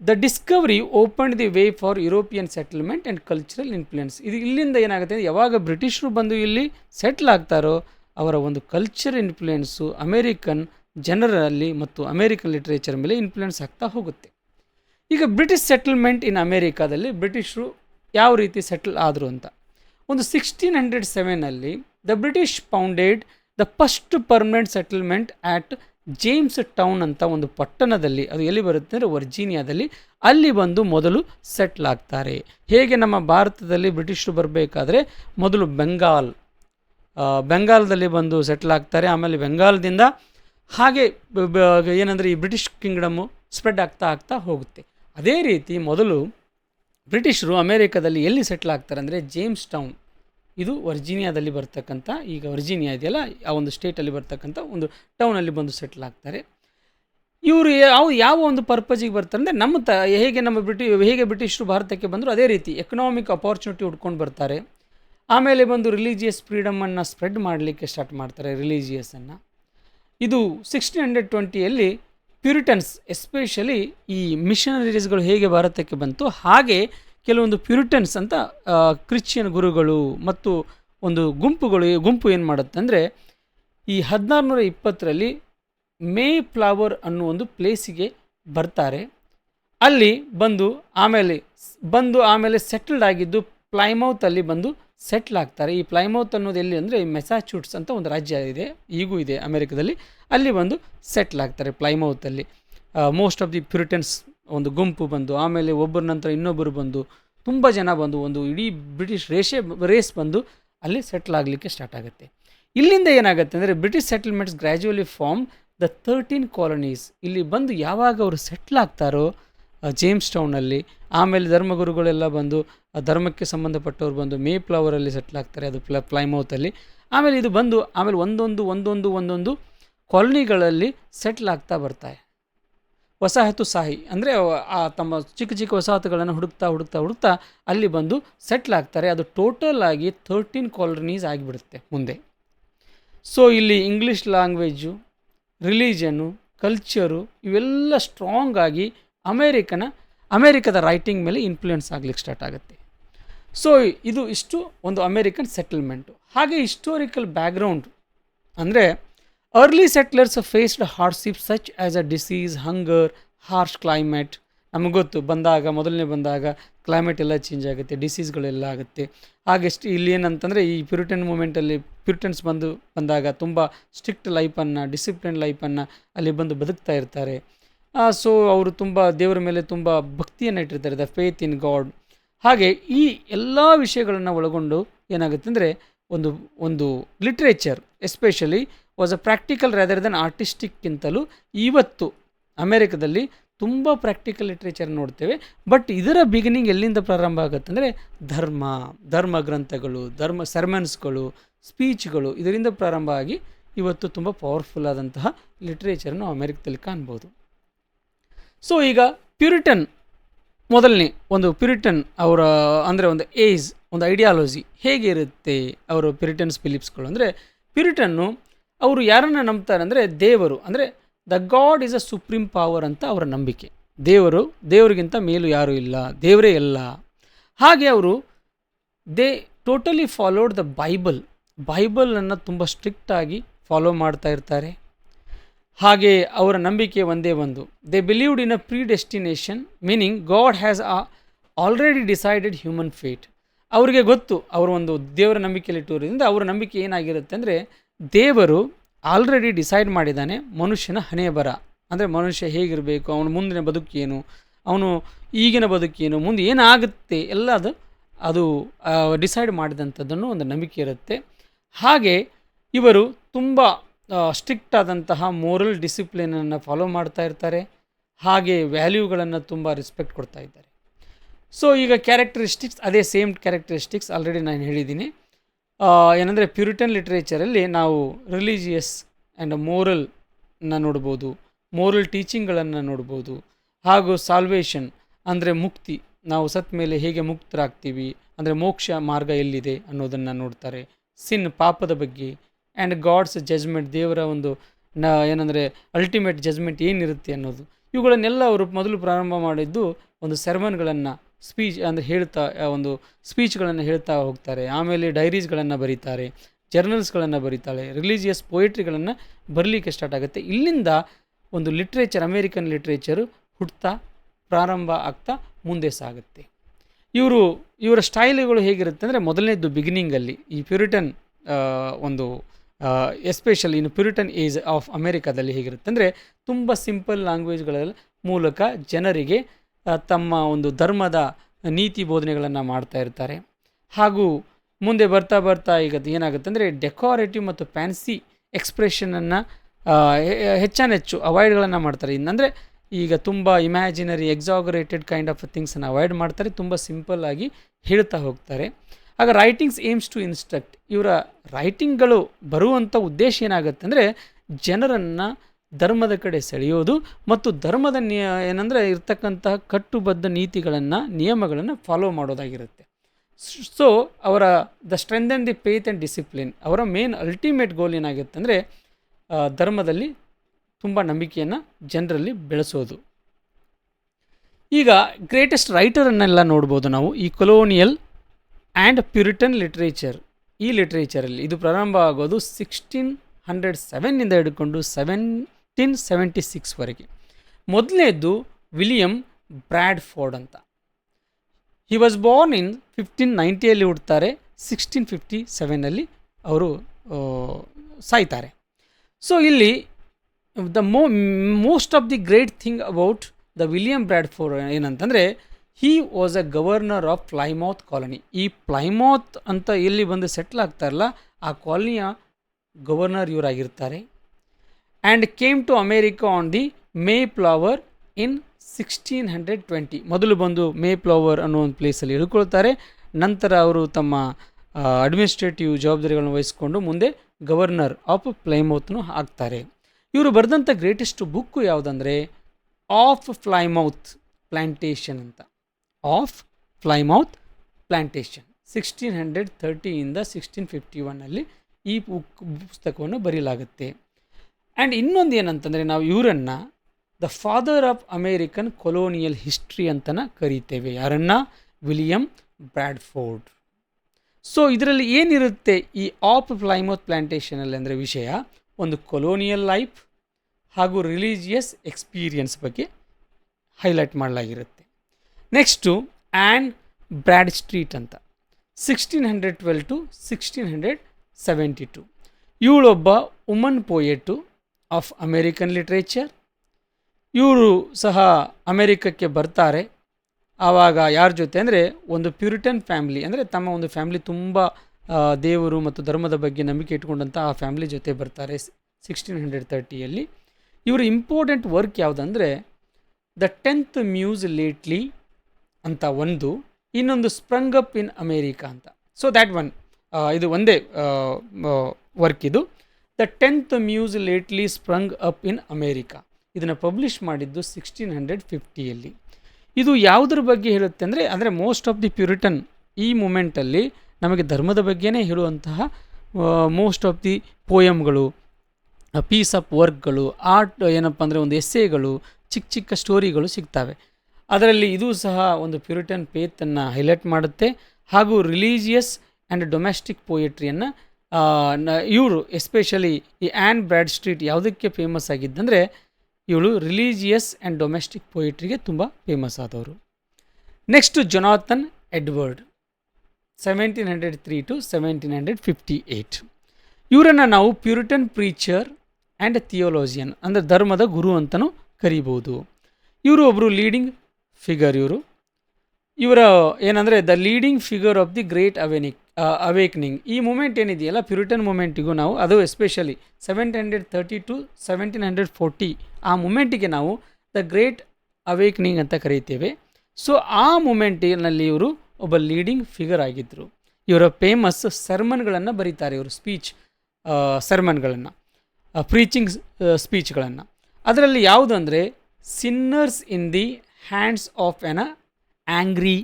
the discovery open the way for European settlement and cultural influence ಇದು ಇಲ್ಲಿಂದ ಏನಾಗುತ್ತೆ ಅಂದರೆ, ಯಾವಾಗ ಬ್ರಿಟಿಷರು ಬಂದು ಇಲ್ಲಿ ಸೆಟ್ಲ್ ಆಗ್ತಾರೋ, ಅವರ ಒಂದು ಕಲ್ಚರ್ ಇನ್ಫ್ಲುಯೆನ್ಸು ಅಮೇರಿಕನ್ ಜನರಲ್ಲಿ ಮತ್ತು ಅಮೇರಿಕನ್ ಲಿಟ್ರೇಚರ್ ಮೇಲೆ ಇನ್ಫ್ಲುಯೆನ್ಸ್ ಆಗ್ತಾ ಹೋಗುತ್ತೆ. ಈಗ ಬ್ರಿಟಿಷ್ ಸೆಟಲ್ಮೆಂಟ್ ಇನ್ ಅಮೇರಿಕಾದಲ್ಲಿ ಬ್ರಿಟಿಷರು ಯಾವ ರೀತಿ ಸೆಟಲ್ ಆದರು ಅಂತ. ಒಂದು sixteen hundred ಸೆವೆನಲ್ಲಿ the British founded the first permanent settlement at Jamestown ಅಂತ ಒಂದು ಪಟ್ಟಣದಲ್ಲಿ, ಅದು ಎಲ್ಲಿ ಬರುತ್ತೆ ಅಂದರೆ ವರ್ಜೀನಿಯಾದಲ್ಲಿ, ಅಲ್ಲಿ ಬಂದು ಮೊದಲು ಸೆಟ್ಲ್ ಆಗ್ತಾರೆ. ಹೇಗೆ ನಮ್ಮ ಭಾರತದಲ್ಲಿ ಬ್ರಿಟಿಷರು ಬರಬೇಕಾದ್ರೆ, ಮೊದಲು ಬೆಂಗಾಲ್ ಬೆಂಗಾಲದಲ್ಲಿ ಬಂದು ಸೆಟ್ಲ್ ಆಗ್ತಾರೆ. ಆಮೇಲೆ ಬೆಂಗಾಲದಿಂದ ಹಾಗೆ ಏನಂದರೆ ಈ ಬ್ರಿಟಿಷ್ ಕಿಂಗ್ಡಮ್ಮು ಸ್ಪ್ರೆಡ್ ಆಗ್ತಾ ಆಗ್ತಾ ಹೋಗುತ್ತೆ. ಅದೇ ರೀತಿ ಮೊದಲು ಬ್ರಿಟಿಷರು ಅಮೇರಿಕಾದಲ್ಲಿ ಎಲ್ಲಿ ಸೆಟ್ಲ್ ಆಗ್ತಾರೆ ಅಂದರೆ ಜೇಮ್ಸ್ ಟೌನ್. ಇದು ವರ್ಜೀನಿಯಾದಲ್ಲಿ ಬರ್ತಕ್ಕಂಥ, ಈಗ ವರ್ಜೀನಿಯಾ ಇದೆಯಲ್ಲ, ಆ ಒಂದು ಸ್ಟೇಟಲ್ಲಿ ಬರ್ತಕ್ಕಂಥ ಒಂದು ಟೌನಲ್ಲಿ ಬಂದು ಸೆಟ್ಲ್ ಆಗ್ತಾರೆ. ಇವರು ಯಾವ ಯಾವ ಒಂದು ಪರ್ಪಸಿಗೆ ಬರ್ತಾರೆ ಅಂದರೆ ನಮ್ಮ ತ, ಹೇಗೆ ನಮ್ಮ ಬ್ರಿಟಿ, ಹೇಗೆ ಬ್ರಿಟಿಷರು ಭಾರತಕ್ಕೆ ಬಂದರು ಅದೇ ರೀತಿ ಎಕನಾಮಿಕ್ ಅಪಾರ್ಚುನಿಟಿ ಹುಡ್ಕೊಂಡು ಬರ್ತಾರೆ. ಆಮೇಲೆ ಬಂದು ರಿಲಿಜಿಯಸ್ ಫ್ರೀಡಮನ್ನು ಸ್ಪ್ರೆಡ್ ಮಾಡಲಿಕ್ಕೆ ಸ್ಟಾರ್ಟ್ ಮಾಡ್ತಾರೆ ರಿಲಿಜಿಯಸನ್ನು ಇದು ಸಿಕ್ಸ್ಟೀನ್ ಹಂಡ್ರೆಡ್ ಟ್ವೆಂಟಿಯಲ್ಲಿ ಪ್ಯೂರಿಟನ್ಸ್ ಎಸ್ಪೆಷಲಿ ಈ ಮಿಷನರೀಸ್ಗಳು ಹೇಗೆ ಭಾರತಕ್ಕೆ ಬಂತು, ಹಾಗೆ ಕೆಲವೊಂದು ಪ್ಯೂರಿಟನ್ಸ್ ಅಂತ ಕ್ರಿಶ್ಚಿಯನ್ ಗುರುಗಳು ಮತ್ತು ಒಂದು ಗುಂಪುಗಳು, ಗುಂಪು ಏನು ಮಾಡುತ್ತೆ ಅಂದರೆ ಈ ಹದಿನಾರುನೂರ ಇಪ್ಪತ್ತರಲ್ಲಿ ಮೇ ಫ್ಲವರ್ ಅನ್ನೋ ಒಂದು ಪ್ಲೇಸಿಗೆ ಬರ್ತಾರೆ. ಅಲ್ಲಿ ಬಂದು ಆಮೇಲೆ ಬಂದು ಆಮೇಲೆ ಸೆಟಲ್ಡ್ ಆಗಿದ್ದು ಪ್ಲೈಮೌತಲ್ಲಿ ಬಂದು ಸೆಟ್ಲ್ ಆಗ್ತಾರೆ. ಈ ಪ್ಲೈಮೌತ್ ಅನ್ನೋದು ಎಲ್ಲಿ ಅಂದರೆ ಮೆಸಾಚ್ಯೂಟ್ಸ್ ಅಂತ ಒಂದು ರಾಜ್ಯ ಇದೆ, ಈಗೂ ಇದೆ ಅಮೆರಿಕದಲ್ಲಿ. ಅಲ್ಲಿ ಬಂದು ಸೆಟ್ಲ್ ಆಗ್ತಾರೆ ಪ್ಲೈಮೌತಲ್ಲಿ ಮೋಸ್ಟ್ ಆಫ್ ದಿ ಪ್ಯೂರಿಟನ್ಸ್ ಒಂದು ಗುಂಪು ಬಂದು, ಆಮೇಲೆ ಒಬ್ಬರ ನಂತರ ಇನ್ನೊಬ್ಬರು ಬಂದು, ತುಂಬ ಜನ ಬಂದು, ಒಂದು ಇಡೀ ಬ್ರಿಟಿಷ್ ರೇಷೆ ರೇಸ್ ಬಂದು ಅಲ್ಲಿ ಸೆಟ್ಲ್ ಆಗಲಿಕ್ಕೆ ಸ್ಟಾರ್ಟ್ ಆಗುತ್ತೆ. ಇಲ್ಲಿಂದ ಏನಾಗುತ್ತೆ ಅಂದರೆ British settlements gradually form the thirteen colonies ಇಲ್ಲಿ ಬಂದು ಯಾವಾಗ ಅವರು ಸೆಟ್ಲ್ ಆಗ್ತಾರೋ ಜೇಮ್ಸ್ ಟೌನಲ್ಲಿ ಆಮೇಲೆ ಧರ್ಮಗುರುಗಳೆಲ್ಲ ಬಂದು ಧರ್ಮಕ್ಕೆ ಸಂಬಂಧಪಟ್ಟವ್ರು ಬಂದು ಮೇ ಫ್ಲವರಲ್ಲಿ ಸೆಟ್ಲ್ ಆಗ್ತಾರೆ, ಅದು ಫ್ಲ ಫ್ಲೈಮೌತಲ್ಲಿ ಆಮೇಲೆ ಇದು ಬಂದು, ಆಮೇಲೆ ಒಂದೊಂದು ಒಂದೊಂದು ಒಂದೊಂದು ಕಾಲೋನಿಗಳಲ್ಲಿ ಸೆಟ್ಲ್ ಆಗ್ತಾ ಬರ್ತಾರೆ ವಸಾಹತು ಸಾಹಿ, ಅಂದರೆ, ಆ ತಮ್ಮ ಚಿಕ್ಕ ಚಿಕ್ಕ ವಸಾಹತುಗಳನ್ನು ಹುಡುಕ್ತಾ ಹುಡುಕ್ತಾ ಹುಡುಕ್ತಾ ಅಲ್ಲಿ ಬಂದು ಸೆಟ್ಲ್ ಆಗ್ತಾರೆ. ಅದು ಟೋಟಲ್ ಆಗಿ ತರ್ಟೀನ್ ಕಾಲನೀಸ್ ಆಗಿಬಿಡುತ್ತೆ ಮುಂದೆ. ಸೊ ಇಲ್ಲಿ ಇಂಗ್ಲೀಷ್ ಲ್ಯಾಂಗ್ವೇಜು ರಿಲೀಜನ್ನು ಕಲ್ಚರು ಇವೆಲ್ಲ ಸ್ಟ್ರಾಂಗ್ ಆಗಿ ಅಮೇರಿಕನ, ಅಮೇರಿಕದ ರೈಟಿಂಗ್ ಮೇಲೆ ಇನ್ಫ್ಲುಯೆನ್ಸ್ ಆಗ್ಲಿಕ್ಕೆ ಸ್ಟಾರ್ಟ್ ಆಗುತ್ತೆ. ಸೊ ಇದು ಇಷ್ಟು ಒಂದು ಅಮೇರಿಕನ್ ಸೆಟಲ್ಮೆಂಟು ಹಾಗೆ ಹಿಸ್ಟೋರಿಕಲ್ ಬ್ಯಾಕ್ಗ್ರೌಂಡ್ ಅಂದರೆ early settlers faced hardship such as a disease hunger harsh climate ನಮಗೆ ಗೊತ್ತು, ಬಂದಾಗ, ಮೊದಲನೇ ಬಂದಾಗ ಕ್ಲೈಮೇಟ್ ಎಲ್ಲ ಚೇಂಜ್ ಆಗುತ್ತೆ ಡಿಸೀಸ್ಗಳೆಲ್ಲ ಆಗುತ್ತೆ. ಹಾಗೆಷ್ಟು ಇಲ್ಲಿ ಏನಂತಂದರೆ ಈ ಪ್ಯೂರಿಟನ್ ಮೂಮೆಂಟಲ್ಲಿ ಪ್ಯೂರಿಟನ್ಸ್ ಬಂದು, ಬಂದಾಗ ತುಂಬ ಸ್ಟ್ರಿಕ್ಟ್ ಲೈಫನ್ನು ಡಿಸಿಪ್ಲಿನ್ ಲೈಫನ್ನು ಅಲ್ಲಿ ಬಂದು ಬದುಕ್ತಾ ಇರ್ತಾರೆ. ಸೊ ಅವರು ತುಂಬ ದೇವರ ಮೇಲೆ ತುಂಬ ಭಕ್ತಿಯನ್ನು ಇಟ್ಟಿರ್ತಾರೆ ದ ಫೇತ್ ಇನ್ ಗಾಡ್ ಹಾಗೆ ಈ ಎಲ್ಲ ವಿಷಯಗಳನ್ನು ಒಳಗೊಂಡು ಏನಾಗುತ್ತೆ ಅಂದರೆ ಒಂದು ಒಂದು literature especially was a practical rather than ಆರ್ಟಿಸ್ಟಿಕ್ಕಿಂತಲೂ ಇವತ್ತು ಅಮೇರಿಕದಲ್ಲಿ ತುಂಬ ಪ್ರಾಕ್ಟಿಕಲ್ ಲಿಟ್ರೇಚರ್ ನೋಡ್ತೇವೆ. ಬಟ್ ಇದರ ಬಿಗಿನಿಂಗ್ ಎಲ್ಲಿಂದ ಪ್ರಾರಂಭ ಆಗುತ್ತೆ ಅಂದರೆ ಧರ್ಮ ಧರ್ಮ ಗ್ರಂಥಗಳು, ಧರ್ಮ ಸರ್ಮನ್ಸ್ಗಳು ಸ್ಪೀಚ್ಗಳು ಇದರಿಂದ ಪ್ರಾರಂಭ ಆಗಿ ಇವತ್ತು ತುಂಬ ಪವರ್ಫುಲ್ ಆದಂತಹ ಲಿಟ್ರೇಚರನ್ನು ಅಮೇರಿಕದಲ್ಲಿ ಕಾಣ್ಬೋದು. ಸೊ ಈಗ ಪ್ಯೂರಿಟನ್ ಮೊದಲನೇ ಒಂದು ಪ್ಯೂರಿಟನ್ ಅವರ, ಅಂದರೆ ಒಂದು ಏಜ್ ಒಂದು ಐಡಿಯಾಲಜಿ ಹೇಗಿರುತ್ತೆ ಅವರು ಪ್ಯೂರಿಟನ್ಸ್ ಫಿಲಿಪ್ಸ್ಗಳು ಅಂದರೆ ಪ್ಯೂರಿಟನ್ನು ಅವರು ಯಾರನ್ನು ನಂಬ್ತಾರೆ ಅಂದರೆ ದೇವರು, ಅಂದರೆ the god is a supreme power ಅಂತ ಅವರ ನಂಬಿಕೆ. ದೇವರು, ದೇವರಿಗಿಂತ ಮೇಲೂ ಯಾರೂ ಇಲ್ಲ, ದೇವರೇ ಎಲ್ಲ ಹಾಗೆ ಅವರು they totally followed the Bible ಬೈಬಲನ್ನು ತುಂಬ ಸ್ಟ್ರಿಕ್ಟಾಗಿ ಫಾಲೋ ಮಾಡ್ತಾ ಇರ್ತಾರೆ. ಹಾಗೆ ಅವರ ನಂಬಿಕೆ ಒಂದೇ ಒಂದು. They believed in a predestination meaning God has uh already decided human fate ಅವರಿಗೆ ಗೊತ್ತು, ಅವರು ಒಂದು ದೇವರ ನಂಬಿಕೆಯಲ್ಲಿ ಇಟ್ಟುವುದರಿಂದ ಅವರ ನಂಬಿಕೆ ಏನಾಗಿರುತ್ತೆ ಅಂದರೆ, ದೇವರು ಆಲ್ರೆಡಿ ಡಿಸೈಡ್ ಮಾಡಿದ್ದಾನೆ, ಮನುಷ್ಯನ ಹಣೆ ಬರ. ಅಂದರೆ ಮನುಷ್ಯ ಹೇಗಿರಬೇಕು, ಅವನ ಮುಂದಿನ ಬದುಕೇನು ಅವನು ಈಗಿನ ಬದುಕೇನು ಮುಂದೆ ಏನಾಗುತ್ತೆ, ಎಲ್ಲ ಅದು ಅದು ಡಿಸೈಡ್ ಮಾಡಿದಂಥದ್ದನ್ನು ಒಂದು ನಂಬಿಕೆ ಇರುತ್ತೆ. ಹಾಗೆ ಇವರು ತುಂಬ ಸ್ಟ್ರಿಕ್ಟ್ ಆದಂತಹ ಮೋರಲ್ ಡಿಸಿಪ್ಲಿನನ್ನು ಫಾಲೋ ಮಾಡ್ತಾ ಇರ್ತಾರೆ. ಹಾಗೆ ವ್ಯಾಲ್ಯೂಗಳನ್ನು ತುಂಬ ರೆಸ್ಪೆಕ್ಟ್ ಕೊಡ್ತಾ ಇದ್ದಾರೆ. ಸೊ ಈಗ ಕ್ಯಾರೆಕ್ಟರಿಸ್ಟಿಕ್ಸ್ ಅದೇ ಸೇಮ್ ಕ್ಯಾರೆಕ್ಟರಿಸ್ಟಿಕ್ಸ್ ಆಲ್ರೆಡಿ ನಾನು ಹೇಳಿದ್ದೀನಿ. ಏನಂದರೆ ಪ್ಯೂರಿಟನ್ ಲಿಟ್ರೇಚರಲ್ಲಿ ನಾವು ರಿಲಿಜಿಯಸ್ ಆ್ಯಂಡ್ ಮೋರಲ್ನ ನೋಡ್ಬೋದು. ಮೋರಲ್ ಟೀಚಿಂಗ್ಗಳನ್ನು ನೋಡ್ಬೋದು. ಹಾಗೂ ಸಾಲ್ವೇಷನ್ ಅಂದರೆ ಮುಕ್ತಿ. ನಾವು ಸತ್ ಮೇಲೆ ಹೇಗೆ ಮುಕ್ತರಾಗ್ತೀವಿ, ಅಂದರೆ ಮೋಕ್ಷ ಮಾರ್ಗ ಎಲ್ಲಿದೆ ಅನ್ನೋದನ್ನು ನೋಡ್ತಾರೆ. ಸಿನ್ ಪಾಪದ ಬಗ್ಗೆ ಆ್ಯಂಡ್ ಗಾಡ್ಸ್ ಜಜ್ಮೆಂಟ್ ದೇವರ ಒಂದು, ನ, ಏನಂದರೆ ಅಲ್ಟಿಮೇಟ್ ಜಜ್ಮೆಂಟ್ ಏನಿರುತ್ತೆ ಅನ್ನೋದು. ಇವುಗಳನ್ನೆಲ್ಲ ಅವರು ಮೊದಲು ಪ್ರಾರಂಭ ಮಾಡಿದ್ದು ಒಂದು ಸೆರ್ಮನ್ಗಳನ್ನು ಸ್ಪೀಚ್ ಅಂದರೆ ಹೇಳ್ತಾ ಒಂದು ಸ್ಪೀಚ್ಗಳನ್ನು ಹೇಳ್ತಾ ಹೋಗ್ತಾರೆ. ಆಮೇಲೆ ಡೈರೀಸ್ಗಳನ್ನು ಬರೀತಾರೆ ಜರ್ನಲ್ಸ್ಗಳನ್ನು ಬರೀತಾಳೆ ರಿಲಿಜಿಯಸ್ ಪೊಯಿಟ್ರಿಗಳನ್ನು ಬರಲಿಕ್ಕೆ ಸ್ಟಾರ್ಟ್ ಆಗುತ್ತೆ. ಇಲ್ಲಿಂದ ಒಂದು ಲಿಟ್ರೇಚರ್ ಅಮೇರಿಕನ್ ಲಿಟ್ರೇಚರು ಹುಟ್ತಾ, ಪ್ರಾರಂಭ ಆಗ್ತಾ, ಮುಂದೆ ಸಾಗುತ್ತೆ. ಇವರು, ಇವರ ಸ್ಟೈಲ್ಗಳು ಹೇಗಿರುತ್ತೆ ಅಂದರೆ ಮೊದಲನೇದು ಬಿಗಿನಿಂಗಲ್ಲಿ ಈ ಪ್ಯೂರಿಟನ್ ಒಂದು ಎಸ್ಪೆಷಲಿ ಇನ್ನು ಪ್ಯೂರಿಟನ್ ಏಜ್ ಆಫ್ ಅಮೇರಿಕಾದಲ್ಲಿ ಹೇಗಿರುತ್ತೆ ಅಂದರೆ ತುಂಬ ಸಿಂಪಲ್ ಲ್ಯಾಂಗ್ವೇಜ್ಗಳ ಮೂಲಕ ಜನರಿಗೆ ತಮ್ಮ ಒಂದು ಧರ್ಮದ ನೀತಿ ಬೋಧನೆಗಳನ್ನು ಮಾಡ್ತಾ ಇರ್ತಾರೆ. ಹಾಗೂ ಮುಂದೆ ಬರ್ತಾ ಬರ್ತಾ ಈಗ ಏನಾಗುತ್ತೆ ಅಂದರೆ ಡೆಕೋರೇಟಿವ್ ಮತ್ತು ಫ್ಯಾನ್ಸಿ ಎಕ್ಸ್ಪ್ರೆಷನನ್ನು ಹೆಚ್ಚಾನೆಚ್ಚು ಅವಾಯ್ಡ್ಗಳನ್ನು ಮಾಡ್ತಾರೆ. ಇನ್ನಂದರೆ ಈಗ ತುಂಬ ಇಮ್ಯಾಜಿನರಿ ಎಕ್ಸಾಗರೇಟೆಡ್ ಕೈಂಡ್ ಆಫ್ ಥಿಂಗ್ಸನ್ನು ಅವಾಯ್ಡ್ ಮಾಡ್ತಾರೆ. ತುಂಬ ಸಿಂಪಲ್ ಆಗಿ ಹೇಳ್ತಾ ಹೋಗ್ತಾರೆ. ಆಗ ರೈಟಿಂಗ್ಸ್ ಏಮ್ಸ್ ಟು ಇನ್ಸ್ಟ್ರಕ್ಟ್ ಇವರ ರೈಟಿಂಗ್ಗಳು ಬರುವಂಥ ಉದ್ದೇಶ ಏನಾಗುತ್ತೆ ಅಂದರೆ ಜನರನ್ನು ಧರ್ಮದ ಕಡೆ ಸೆಳೆಯೋದು ಮತ್ತು ಧರ್ಮದ ನಿಯ, ಏನಂದರೆ ಇರ್ತಕ್ಕಂತಹ ಕಟ್ಟುಬದ್ಧ ನೀತಿಗಳನ್ನು, ನಿಯಮಗಳನ್ನು ಫಾಲೋ ಮಾಡೋದಾಗಿರುತ್ತೆ. ಸೊ ಅವರ the strength and the faith and discipline ಅವರ ಮೇನ್ ಅಲ್ಟಿಮೇಟ್ ಗೋಲ್ ಏನಾಗುತ್ತೆ ಅಂದರೆ ಧರ್ಮದಲ್ಲಿ ತುಂಬ ನಂಬಿಕೆಯನ್ನು ಜನರಲ್ಲಿ ಬೆಳೆಸೋದು. ಈಗ ಗ್ರೇಟೆಸ್ಟ್ ರೈಟರನ್ನೆಲ್ಲ ನೋಡ್ಬೋದು ನಾವು. ಈ ಕೊಲೋನಿಯಲ್ ಆ್ಯಂಡ್ ಪ್ಯೂರಿಟನ್ ಲಿಟ್ರೇಚರ್ ಈ ಲಿಟ್ರೇಚರಲ್ಲಿ ಇದು ಪ್ರಾರಂಭ ಆಗೋದು ಸಿಕ್ಸ್ಟೀನ್ ಹಂಡ್ರೆಡ್ ಸೆವೆನ್ನಿಂದ ಹಿಡ್ಕೊಂಡು ಸೆವೆಂಟೀನ್ ಸೆವೆಂಟಿ ಸಿಕ್ಸ್ವರೆಗೆ ಮೊದಲನೇದು ವಿಲಿಯಂ ಬ್ರ್ಯಾಡ್ಫೋರ್ಡ್ ಅಂತ. He was born in fifteen ನೈಂಟಿಯಲ್ಲಿ ಹುಡ್ತಾರೆ ಸಿಕ್ಸ್ಟೀನ್ ಫಿಫ್ಟಿ ಸೆವೆನಲ್ಲಿ ಅವರು ಸಾಯ್ತಾರೆ. ಸೊ ಇಲ್ಲಿ ದ ಮೋ most of the great thing about the William Bradford ಏನಂತಂದರೆ he was a governor of Plymouth colony ಈ ಪ್ಲೈಮೌತ್ ಅಂತ ಎಲ್ಲಿ ಬಂದು ಸೆಟ್ಲ್ ಆಗ್ತಾರಲ್ಲ, ಆ ಕಾಲನಿಯ governor ಇವರಾಗಿರ್ತಾರೆ. And came to America on the Mayflower in sixteen hundred twenty ಮೊದಲು ಬಂದು ಮೇ ಫ್ಲವರ್ ಅನ್ನೋ ಒಂದು ಪ್ಲೇಸಲ್ಲಿ ಇಳ್ಕೊಳ್ತಾರೆ. ನಂತರ ಅವರು ತಮ್ಮ ಅಡ್ಮಿನಿಸ್ಟ್ರೇಟಿವ್ ಜವಾಬ್ದಾರಿಗಳನ್ನು ವಹಿಸಿಕೊಂಡು ಮುಂದೆ ಗವರ್ನರ್ ಆಫ್ ಪ್ಲೈಮೌತ್ನು ಆಗ್ತಾರೆ. ಇವರು ಬರೆದಂಥ ಗ್ರೇಟೆಸ್ಟ್ ಬುಕ್ಕು ಯಾವುದಂದರೆ ಆಫ್ ಫ್ಲೈಮೌತ್ ಪ್ಲ್ಯಾಂಟೇಷನ್ ಅಂತ. Of Plymouth plantation sixteen hundred ಥರ್ಟಿಯಿಂದ sixteen fifty ಒನ್ನಲ್ಲಿ ಈ ಪುಸ್ತಕವನ್ನು ಬರೆಯಲಾಗುತ್ತೆ. ಆ್ಯಂಡ್ ಇನ್ನೊಂದು ಏನಂತಂದರೆ ನಾವು ಇವರನ್ನು the father of American colonial history ಅಂತನ ಕರೀತೇವೆ. ಯಾರನ್ನ? ವಿಲಿಯಂ ಬ್ರ್ಯಾಡ್ಫೋರ್ಡ್ ಸೊ ಇದರಲ್ಲಿ ಏನಿರುತ್ತೆ ಈ ಆಫ್ ಫ್ಲೈಮೌತ್ ಪ್ಲ್ಯಾಂಟೇಷನಲ್ಲಿ ಅಂದರೆ ವಿಷಯ? ಒಂದು ಕೊಲೋನಿಯಲ್ ಲೈಫ್ ಹಾಗೂ ರಿಲಿಜಿಯಸ್ ಎಕ್ಸ್ಪೀರಿಯನ್ಸ್ ಬಗ್ಗೆ ಹೈಲೈಟ್ ಮಾಡಲಾಗಿರುತ್ತೆ. ನೆಕ್ಸ್ಟು ಆ್ಯಂಡ್ ಬ್ರ್ಯಾಡ್ ಸ್ಟ್ರೀಟ್ ಅಂತ. Sixteen hundred twelve to sixteen hundred seventy two ಇವಳೊಬ್ಬ woman poet of American literature ಇವರು ಸಹ ಅಮೇರಿಕಕ್ಕೆ ಬರ್ತಾರೆ. ಆವಾಗ ಯಾರ ಜೊತೆ ಅಂದರೆ ಒಂದು ಪ್ಯೂರಿಟನ್ ಫ್ಯಾಮಿಲಿ ಅಂದರೆ ತಮ್ಮ ಒಂದು ಫ್ಯಾಮ್ಲಿ ತುಂಬ ದೇವರು ಮತ್ತು ಧರ್ಮದ ಬಗ್ಗೆ ನಂಬಿಕೆ ಇಟ್ಕೊಂಡಂಥ ಆ ಫ್ಯಾಮಿಲಿ ಜೊತೆ ಬರ್ತಾರೆ ಸಿಕ್ಸ್ಟೀನ್ ಹಂಡ್ರೆಡ್ ತರ್ಟಿಯಲ್ಲಿ ಇವರು ಇಂಪಾರ್ಟೆಂಟ್ ವರ್ಕ್ ಯಾವುದಂದರೆ ದ ಟೆಂತ್ ಮ್ಯೂಸ್ ಲೇಟ್ಲಿ ಅಂತ ಒಂದು, ಇನ್ನೊಂದು ಸ್ಪ್ರಂಗ್ ಅಪ್ ಇನ್ ಅಮೇರಿಕಾ ಅಂತ. ಸೊ ದ್ಯಾಟ್ ಒನ್ ಇದು ಒಂದೇ ವರ್ಕ್ ಇದು. The tenth muse lately sprung up in America ಇದನ್ನು ಪಬ್ಲಿಷ್ ಮಾಡಿದ್ದು ಸಿಕ್ಸ್ಟೀನ್ ಹಂಡ್ರೆಡ್ ಫಿಫ್ಟಿಯಲ್ಲಿ ಇದು ಯಾವುದ್ರ ಬಗ್ಗೆ ಹೇಳುತ್ತೆ ಅಂದರೆ ಅಂದರೆ ಮೋಸ್ಟ್ ಆಫ್ ದಿ ಪ್ಯೂರಿಟನ್ ಈ ಮೂಮೆಂಟಲ್ಲಿ ನಮಗೆ ಧರ್ಮದ ಬಗ್ಗೆನೇ ಹೇಳುವಂತಹ ಮೋಸ್ಟ್ ಆಫ್ ದಿ ಪೋಯಮ್ಗಳು ಪೀಸ್ ಆಫ್ ವರ್ಕ್ಗಳು ಆರ್ಟ್ ಏನಪ್ಪ ಅಂದರೆ ಒಂದು ಎಸ್ಸೆಗಳು ಚಿಕ್ಕ ಚಿಕ್ಕ ಸ್ಟೋರಿಗಳು ಸಿಗ್ತವೆ. ಅದರಲ್ಲಿ ಇದು ಸಹ ಒಂದು ಪ್ಯೂರಿಟನ್ ಪೇತನ್ನು ಹೈಲೈಟ್ ಮಾಡುತ್ತೆ. ಹಾಗೂ ರಿಲೀಜಿಯಸ್ ಆ್ಯಂಡ್ ಡೊಮೆಸ್ಟಿಕ್ ಪೋಯೆಟ್ರಿಯನ್ನು ಇವರು ಎಸ್ಪೆಷಲಿ ಈ ಆ್ಯನ್ ಬ್ರ್ಯಾಡ್ ಸ್ಟ್ರೀಟ್ ಯಾವುದಕ್ಕೆ ಫೇಮಸ್ ಆಗಿದ್ದಂದರೆ, ಇವಳು ರಿಲೀಜಿಯಸ್ ಆ್ಯಂಡ್ ಡೊಮೆಸ್ಟಿಕ್ ಪೊಯೆಟ್ರಿಗೆ ತುಂಬ ಫೇಮಸ್ ಆದವರು. Next Jonathan Edward seventeen hundred three to seventeen hundred fifty eight ಇವರನ್ನು ನಾವು ಪ್ಯೂರಿಟನ್ ಪ್ರೀಚರ್ ಆ್ಯಂಡ್ ಥಿಯೋಲೋಜಿಯನ್ ಅಂದರೆ ಧರ್ಮದ ಗುರು ಅಂತಲೂ ಕರಿಬೋದು. ಇವರು ಒಬ್ಬರು ಲೀಡಿಂಗ್ ಫಿಗರ್ ಇವರು. ಇವರ ಏನಂದರೆ the leading figure of the great ಅವೆನಿಕ್ awakening. ಈ ಮೂಮೆಂಟ್ ಏನಿದೆಯಲ್ಲ, ಪ್ಯೂರಿಟನ್ ಮೂಮೆಂಟಿಗೂ ನಾವು, ಅದು especially seventeen hundred thirty to seventeen hundred forty, ಆ ಮೂಮೆಂಟಿಗೆ ನಾವು ದ ಗ್ರೇಟ್ ಅವೇಕ್ನಿಂಗ್ ಅಂತ ಕರೀತೇವೆ. ಸೊ, ಆ ಮೂಮೆಂಟಿನಲ್ಲಿ ಇವರು ಒಬ್ಬ ಲೀಡಿಂಗ್ ಫಿಗರ್ ಆಗಿದ್ದರು ಇವರ ಫೇಮಸ್ ಸರ್ಮನ್ಗಳನ್ನು ಬರೀತಾರೆ ಇವರು, ಸ್ಪೀಚ್ ಸರ್ಮನ್ಗಳನ್ನು ಪ್ರೀಚಿಂಗ್ ಸ್ಪೀಚ್ಗಳನ್ನು. ಅದರಲ್ಲಿ ಯಾವುದು ಅಂದರೆ, sinners in the hands of an angry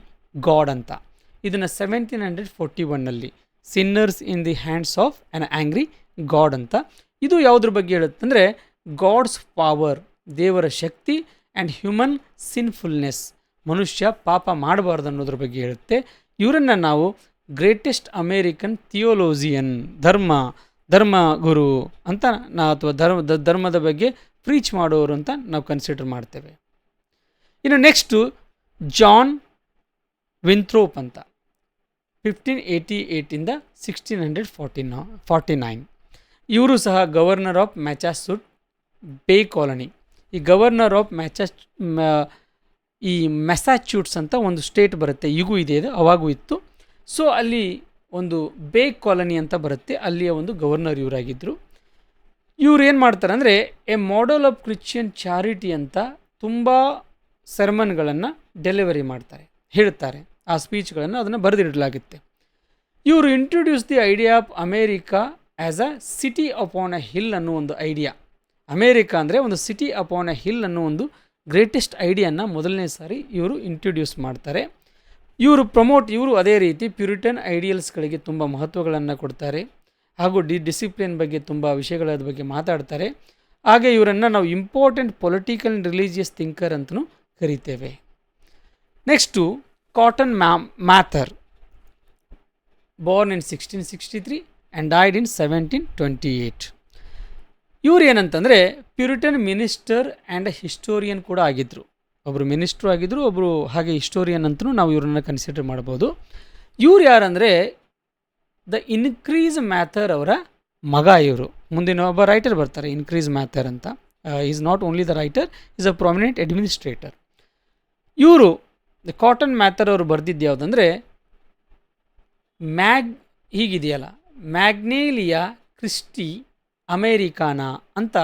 God ಅಂತ. ಇದನ್ನು ಸೆವೆಂಟೀನ್ ಹಂಡ್ರೆಡ್ ಫೋರ್ಟಿ ಒನ್ನಲ್ಲಿ sinners in the hands of an angry God ಅಂತ. ಇದು ಯಾವುದ್ರ ಬಗ್ಗೆ ಹೇಳುತ್ತಂದರೆ ಗಾಡ್ಸ್ ಪವರ್ ದೇವರ ಶಕ್ತಿ ಆ್ಯಂಡ್ ಹ್ಯೂಮನ್ ಸಿನ್ಫುಲ್ನೆಸ್ ಮನುಷ್ಯ ಪಾಪ ಮಾಡಬಾರ್ದು ಅನ್ನೋದ್ರ ಬಗ್ಗೆ ಹೇಳುತ್ತೆ. ಇವರನ್ನು ನಾವು ಗ್ರೇಟೆಸ್ಟ್ ಅಮೇರಿಕನ್ ಥಿಯೋಲೋಜಿಯನ್ ಧರ್ಮ ಧರ್ಮ ಗುರು ಅಂತ ನಾ ಅಥವಾ ಧರ್ಮ, ಧರ್ಮದ ಬಗ್ಗೆ ಪ್ರೀಚ್ ಮಾಡೋರು ಅಂತ ನಾವು ಕನ್ಸಿಡರ್ ಮಾಡ್ತೇವೆ. ಇನ್ನು ನೆಕ್ಸ್ಟು ಜಾನ್ ವಿಂಥ್ರೋಪ್ ಅಂತ. ಫಿಫ್ಟೀನ್ ಏಯ್ಟಿ ಏಯ್ಟಿಂದ ಸಿಕ್ಸ್ಟೀನ್ ಹಂಡ್ರೆಡ್ ಫಾರ್ಟಿ ನಾ ಫಾರ್ಟಿ ನೈನ್ ಇವರು ಸಹ ಗವರ್ನರ್ ಆಫ್ ಮ್ಯಾಚಾಸುಟ್ ಬೇ ಕಾಲನಿ ಈ ಗವರ್ನರ್ ಆಫ್ ಮ್ಯಾಚಾ ಈ ಮೆಸಾಚ್ಯೂಟ್ಸ್ ಅಂತ ಒಂದು ಸ್ಟೇಟ್ ಬರುತ್ತೆ. ಈಗೂ ಇದೆ ಅದು, ಅವಾಗೂ ಇತ್ತು. ಸೊ ಅಲ್ಲಿ ಒಂದು ಬೇ ಕಾಲನಿ ಅಂತ ಬರುತ್ತೆ. ಅಲ್ಲಿಯ ಒಂದು ಗವರ್ನರ್ ಇವರಾಗಿದ್ದರು ಇವ್ರು ಏನು ಮಾಡ್ತಾರೆ ಅಂದರೆ a model of Christian charity ಅಂತ ತುಂಬ ಸರ್ಮನ್ಗಳನ್ನು ಡೆಲಿವರಿ ಮಾಡ್ತಾರೆ, ಹೇಳ್ತಾರೆ. ಆ ಸ್ಪೀಚ್ಗಳನ್ನು ಅದನ್ನು ಬರೆದಿಡಲಾಗುತ್ತೆ. ಇವರು introduce the idea of America as a city upon a hill ಅನ್ನೋ ಒಂದು ಐಡಿಯಾ ಅಮೇರಿಕಾ ಅಂದರೆ ಒಂದು ಸಿಟಿ ಅಪಾನ್ ಅ ಹಿಲ್ ಅನ್ನೋ ಒಂದು ಗ್ರೇಟೆಸ್ಟ್ ಐಡಿಯಾನ ಮೊದಲನೇ ಸಾರಿ ಇವರು ಇಂಟ್ರೊಡ್ಯೂಸ್ ಮಾಡ್ತಾರೆ. ಇವರು ಪ್ರಮೋಟ್ ಇವರು ಅದೇ ರೀತಿ ಪ್ಯೂರಿಟನ್ ಐಡಿಯಲ್ಸ್ಗಳಿಗೆ ತುಂಬ ಮಹತ್ವಗಳನ್ನು ಕೊಡ್ತಾರೆ. ಹಾಗೂ ಡಿ ಡಿಸಿಪ್ಲಿನ್ ಬಗ್ಗೆ ತುಂಬ ವಿಷಯಗಳ ಬಗ್ಗೆ ಮಾತಾಡ್ತಾರೆ. ಹಾಗೆ ಇವರನ್ನು ನಾವು ಇಂಪಾರ್ಟೆಂಟ್ ಪೊಲಿಟಿಕಲ್ ರಿಲೀಜಿಯಸ್ ಥಿಂಕರ್ ಅಂತಲೂ ಕರಿತೇವೆ. Next Cotton ma'am Mather born in sixteen sixty three and died in seventeen twenty eight ಇವ್ರು ಏನಂತಂದರೆ ಪ್ಯೂರಿಟನ್ ಮಿನಿಸ್ಟರ್ ಆ್ಯಂಡ್ ಹಿಸ್ಟೋರಿಯನ್ ಕೂಡ ಆಗಿದ್ದರು ಒಬ್ಬರು ಮಿನಿಸ್ಟ್ರು ಆಗಿದ್ದರು ಒಬ್ಬರು ಹಾಗೆ ಹಿಸ್ಟೋರಿಯನ್ ಅಂತಲೂ ನಾವು ಇವ್ರನ್ನ ಕನ್ಸಿಡರ್ ಮಾಡ್ಬೋದು. ಇವ್ರು ಯಾರಂದರೆ ದ ಇನ್ಕ್ರೀಸ್ ಮ್ಯಾಥರ್ ಅವರ ಮಗ ಇವರು. ಮುಂದಿನ ಒಬ್ಬ ರೈಟರ್ ಬರ್ತಾರೆ ಇನ್ಕ್ರೀಸ್ ಮ್ಯಾಥರ್ ಅಂತ. Is not only the writer is a prominent administrator ಇವರು ಕಾಟನ್ ಮ್ಯಾಥರ್ ಅವರು ಬರೆದಿದ್ದು ಯಾವುದಂದರೆ, ಮ್ಯಾಗ್, ಹೀಗಿದೆಯಲ್ಲ, ಮ್ಯಾಗ್ನೇಲಿಯಾ ಕ್ರಿಸ್ಟಿ ಅಮೇರಿಕಾನಾ ಅಂತ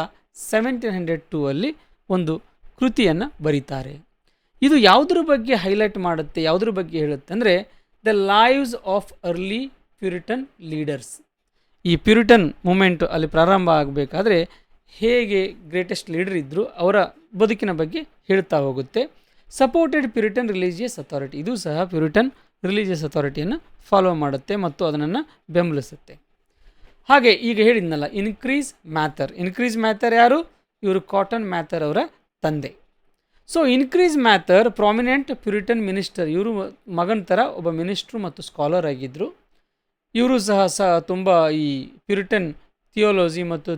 ಸೆವೆಂಟೀನ್ ಹಂಡ್ರೆಡ್ ಟೂ ಅಲ್ಲಿ ಒಂದು ಕೃತಿಯನ್ನು ಬರೀತಾರೆ. ಇದು ಯಾವುದ್ರ ಬಗ್ಗೆ ಹೈಲೈಟ್ ಮಾಡುತ್ತೆ, ಯಾವುದ್ರ ಬಗ್ಗೆ ಹೇಳುತ್ತೆ ಅಂದರೆ the lives of early Puritan leaders ಈ ಪ್ಯೂರಿಟನ್ ಮೂಮೆಂಟ್ ಅಲ್ಲಿ ಪ್ರಾರಂಭ ಆಗಬೇಕಾದ್ರೆ, ಹೇಗೆ ಗ್ರೇಟೆಸ್ಟ್ ಲೀಡರ್ ಇದ್ದರು ಅವರ ಬದುಕಿನ ಬಗ್ಗೆ ಹೇಳ್ತಾ ಹೋಗುತ್ತೆ. ಸಪೋರ್ಟೆಡ್ ಪ್ಯೂರಿಟನ್ ರಿಲಿಜಿಯಸ್ ಅಥಾರಿಟಿ ಇದು ಸಹ ಪ್ಯೂರಿಟನ್ ರಿಲಿಜಿಯಸ್ ಅಥಾರಿಟಿಯನ್ನು ಫಾಲೋ ಮಾಡುತ್ತೆ ಮತ್ತು ಅದನ್ನು ಬೆಂಬಲಿಸುತ್ತೆ. ಹಾಗೆ ಈಗ ಹೇಳಿದ್ನಲ್ಲ ಇನ್ಕ್ರೀಸ್ ಮ್ಯಾಥರ್ ಇನ್ಕ್ರೀಸ್ ಮ್ಯಾಥರ್ ಯಾರು? ಇವರು ಕಾಟನ್ ಮ್ಯಾಥರ್ ಅವರ ತಂದೆ. So Increase Mather prominent Puritan minister ಇವರು ಮಗನ ಥರ ಒಬ್ಬ ಮಿನಿಸ್ಟ್ರು ಮತ್ತು ಸ್ಕಾಲರ್ ಆಗಿದ್ದರು ಇವರು ಸಹ ಸಹ ತುಂಬ ಈ ಪ್ಯೂರಿಟನ್ ಥಿಯೋಲಜಿ ಮತ್ತು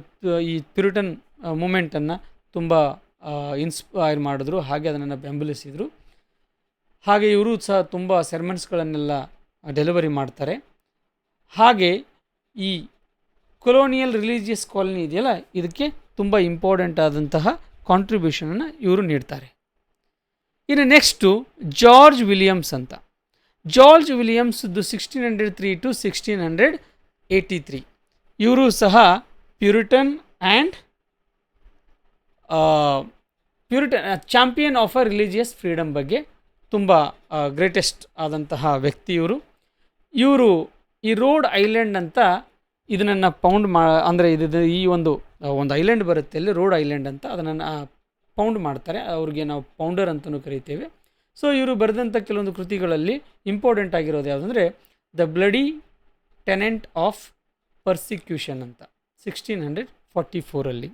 ಈ ಪ್ಯೂರಿಟನ್ ಮೂಮೆಂಟನ್ನು ತುಂಬ ಇನ್ಸ್ಪೈರ್ ಮಾಡಿದ್ರು, ಹಾಗೆ ಅದನ್ನು ಬೆಂಬಲಿಸಿದರು. ಹಾಗೆ ಇವರು ಸಹ ತುಂಬ ಸೆರ್ಮೆಂಟ್ಸ್ಗಳನ್ನೆಲ್ಲ ಡೆಲಿವರಿ ಮಾಡ್ತಾರೆ. ಹಾಗೆ ಈ ಕೊಲೋನಿಯಲ್ ರಿಲಿಜಿಯಸ್ ಕಾಲನಿ ಇದೆಯಲ್ಲ, ಇದಕ್ಕೆ ತುಂಬ ಇಂಪಾರ್ಟೆಂಟ್ ಆದಂತಹ ಕಾಂಟ್ರಿಬ್ಯೂಷನನ್ನು ಇವರು ನೀಡ್ತಾರೆ. ಇನ್ನು ನೆಕ್ಸ್ಟು ಜಾರ್ಜ್ ವಿಲಿಯಮ್ಸ್ ಅಂತ. George ವಿಲಿಯಮ್ಸ್ದು sixteen hundred three to sixteen hundred eighty three ಇವರು ಸಹ Puritan and Puritan champion of a religious freedom ಬಗ್ಗೆ ತುಂಬ ಗ್ರೇಟೆಸ್ಟ್ ಆದಂತಹ ವ್ಯಕ್ತಿ ಇವರು ಇವರು ಈ ರೋಡ್ ಐಲ್ಯಾಂಡ್ ಅಂತ ಇದನ್ನು ಪೌಂಡ್ ಮಾ, ಅಂದರೆ ಇದು ಈ ಒಂದು ಒಂದು ಐಲ್ಯಾಂಡ್ ಬರುತ್ತೆ ಅಲ್ಲಿ ರೋಡ್ ಐಲ್ಯಾಂಡ್ ಅಂತ ಅದನ್ನು ಪೌಂಡ್ ಮಾಡ್ತಾರೆ. ಅವ್ರಿಗೆ ನಾವು ಪೌಂಡರ್ ಅಂತಲೂ ಕರಿತೇವೆ. ಸೊ ಇವರು ಬರೆದಂಥ ಕೆಲವೊಂದು ಕೃತಿಗಳಲ್ಲಿ ಇಂಪಾರ್ಟೆಂಟ್ ಆಗಿರೋದು ಯಾವುದಂದರೆ the bloody tenent of persecution ಅಂತ ಸಿಕ್ಸ್ಟೀನ್ ಹಂಡ್ರೆಡ್ ಫಾರ್ಟಿ ಫೋರಲ್ಲಿ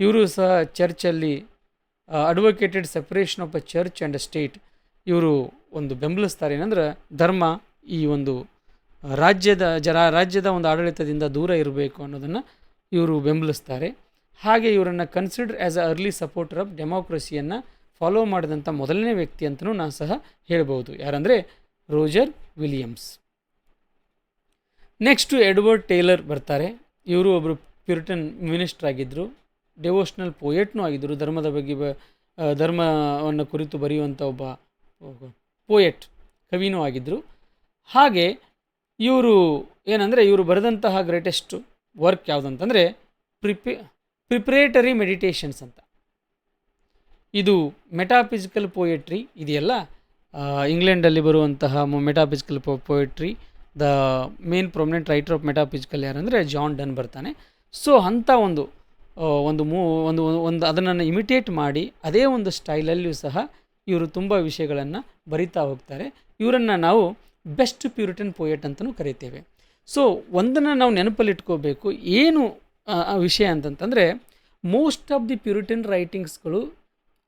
ಇವರು ಸಹ ಚರ್ಚಲ್ಲಿ advocated separation of a church and state ಇವರು ಒಂದು ಬೆಂಬಲಿಸ್ತಾರೆ. ಏನಂದ್ರೆ, ಧರ್ಮ ಈ ಒಂದು ರಾಜ್ಯದ ಜರ ರಾಜ್ಯದ ಒಂದು ಆಡಳಿತದಿಂದ ದೂರ ಇರಬೇಕು ಅನ್ನೋದನ್ನು ಇವರು ಬೆಂಬಲಿಸ್ತಾರೆ. ಹಾಗೆ ಇವರನ್ನು consider as a early supporter of ಡೆಮೋಕ್ರಸಿಯನ್ನು follow ಮಾಡಿದಂಥ ಮೊದಲನೇ ವ್ಯಕ್ತಿ ಅಂತಲೂ ನಾನು ಸಹ ಹೇಳ್ಬೋದು ಯಾರಂದರೆ, Roger Williams. Next Edward Taylor ಬರ್ತಾರೆ. ಇವರು ಒಬ್ಬರು ಪ್ಯೂರಿಟನ್ ಮಿನಿಸ್ಟರ್ ಆಗಿದ್ದರು ಡೆವೋಷ್ನಲ್ ಪೋಯೆಟ್ನೂ ಆಗಿದ್ದರು. ಧರ್ಮದ ಬಗ್ಗೆ ಬ ಧರ್ಮವನ್ನು ಕುರಿತು ಬರೆಯುವಂಥ ಒಬ್ಬ ಪೋಯೆಟ್ ಕವಿನೂ ಆಗಿದ್ದರು. ಹಾಗೆ ಇವರು ಏನಂದರೆ, ಇವರು ಬರೆದಂತಹ ಗ್ರೇಟೆಸ್ಟ್ ವರ್ಕ್ ಯಾವುದಂತಂದರೆ, ಪ್ರಿಪೇ ಪ್ರಿಪ್ರೇಟರಿ ಮೆಡಿಟೇಷನ್ಸ್ ಅಂತ. ಇದು ಮೆಟಾಫಿಸಿಕಲ್ ಪೋಯೆಟ್ರಿ ಇದೆಯಲ್ಲ? ಇಂಗ್ಲೆಂಡಲ್ಲಿ ಬರುವಂತಹ metaphysical poetry the main prominent writer of metaphysical ಯಾರಂದರೆ John Donne ಬರ್ತಾನೆ. ಸೊ ಅಂಥ ಒಂದು ಒಂದು ಮೂ, ಒಂದು ಒಂದು ಅದನ್ನು ಇಮಿಟೇಟ್ ಮಾಡಿ ಅದೇ ಒಂದು ಸ್ಟೈಲಲ್ಲಿಯೂ ಸಹ ಇವರು ತುಂಬ ವಿಷಯಗಳನ್ನು ಬರಿತಾ ಹೋಗ್ತಾರೆ. ಇವರನ್ನು ನಾವು ಬೆಸ್ಟ್ ಪ್ಯೂರಿಟನ್ ಪೋಯೆಟ್ ಅಂತಲೂ ಕರಿತೇವೆ. ಸೊ ಒಂದನ್ನು ನಾವು ನೆನಪಲ್ಲಿಟ್ಕೋಬೇಕು. ಏನು ವಿಷಯ ಅಂತಂತಂದರೆ ಮೋಸ್ಟ್ ಆಫ್ ದಿ ಪ್ಯೂರಿಟನ್ ರೈಟಿಂಗ್ಸ್ಗಳು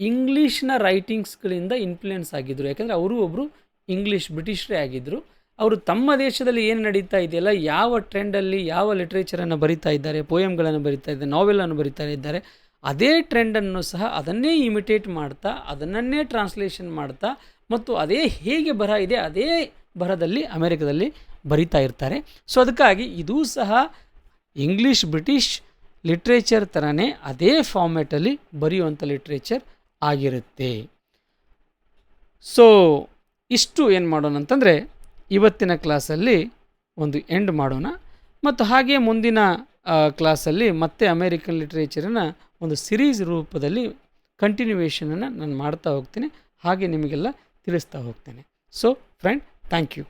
ಇಂಗ್ಲೀಷ್ನ ರೈಟಿಂಗ್ಸ್ಗಳಿಂದ ಇನ್ಫ್ಲುಯೆನ್ಸ್ ಆಗಿದ್ದರು ಯಾಕಂದರೆ ಅವರು ಒಬ್ಬರು ಇಂಗ್ಲೀಷ್ ಬ್ರಿಟಿಷರೇ ಆಗಿದ್ದರು ಅವರು ತಮ್ಮ ದೇಶದಲ್ಲಿ ಏನು ನಡೀತಾ ಇದೆಯಲ್ಲ, ಯಾವ ಟ್ರೆಂಡಲ್ಲಿ ಯಾವ ಲಿಟ್ರೇಚರನ್ನು ಬರಿತಾ ಇದ್ದಾರೆ ಪೋಯಮ್ಗಳನ್ನು ಬರಿತಾ ಇದ್ದಾರೆ ನಾವೆಲ್ಲನ್ನು ಬರಿತಾ ಇದ್ದಾರೆ, ಅದೇ ಟ್ರೆಂಡನ್ನು ಸಹ ಅದನ್ನೇ ಇಮಿಟೇಟ್ ಮಾಡ್ತಾ, ಅದನ್ನನ್ನೇ ಟ್ರಾನ್ಸ್ಲೇಷನ್ ಮಾಡ್ತಾ ಮತ್ತು ಅದೇ ಹೇಗೆ ಬರ ಇದೆ, ಅದೇ ಬರದಲ್ಲಿ ಅಮೆರಿಕದಲ್ಲಿ ಬರಿತಾ ಇರ್ತಾರೆ. ಸೊ ಅದಕ್ಕಾಗಿ ಇದೂ ಸಹ ಇಂಗ್ಲೀಷ್ ಬ್ರಿಟಿಷ್ ಲಿಟ್ರೇಚರ್ ಥರನೇ ಅದೇ ಫಾರ್ಮೆಟಲ್ಲಿ ಬರೆಯುವಂಥ ಲಿಟ್ರೇಚರ್ ಆಗಿರುತ್ತೆ. ಸೊ ಇಷ್ಟು ಏನು ಮಾಡೋಣ ಅಂತಂದರೆ ಇವತ್ತಿನ ಕ್ಲಾಸಲ್ಲಿ ಒಂದು ಎಂಡ್ ಮಾಡೋಣ. ಮತ್ತು ಹಾಗೆ ಮುಂದಿನ ಕ್ಲಾಸಲ್ಲಿ ಮತ್ತೆ ಅಮೇರಿಕನ್ ಲಿಟ್ರೇಚರನ್ನ ಒಂದು ಸಿರೀಸ್ ರೂಪದಲ್ಲಿ ಕಂಟಿನ್ಯೂವೇಷನನ್ನು ನಾನು ಮಾಡ್ತಾ ಹೋಗ್ತೀನಿ. ಹಾಗೆ ನಿಮಗೆಲ್ಲ ತಿಳಿಸ್ತಾ ಹೋಗ್ತೇನೆ. So friend thank you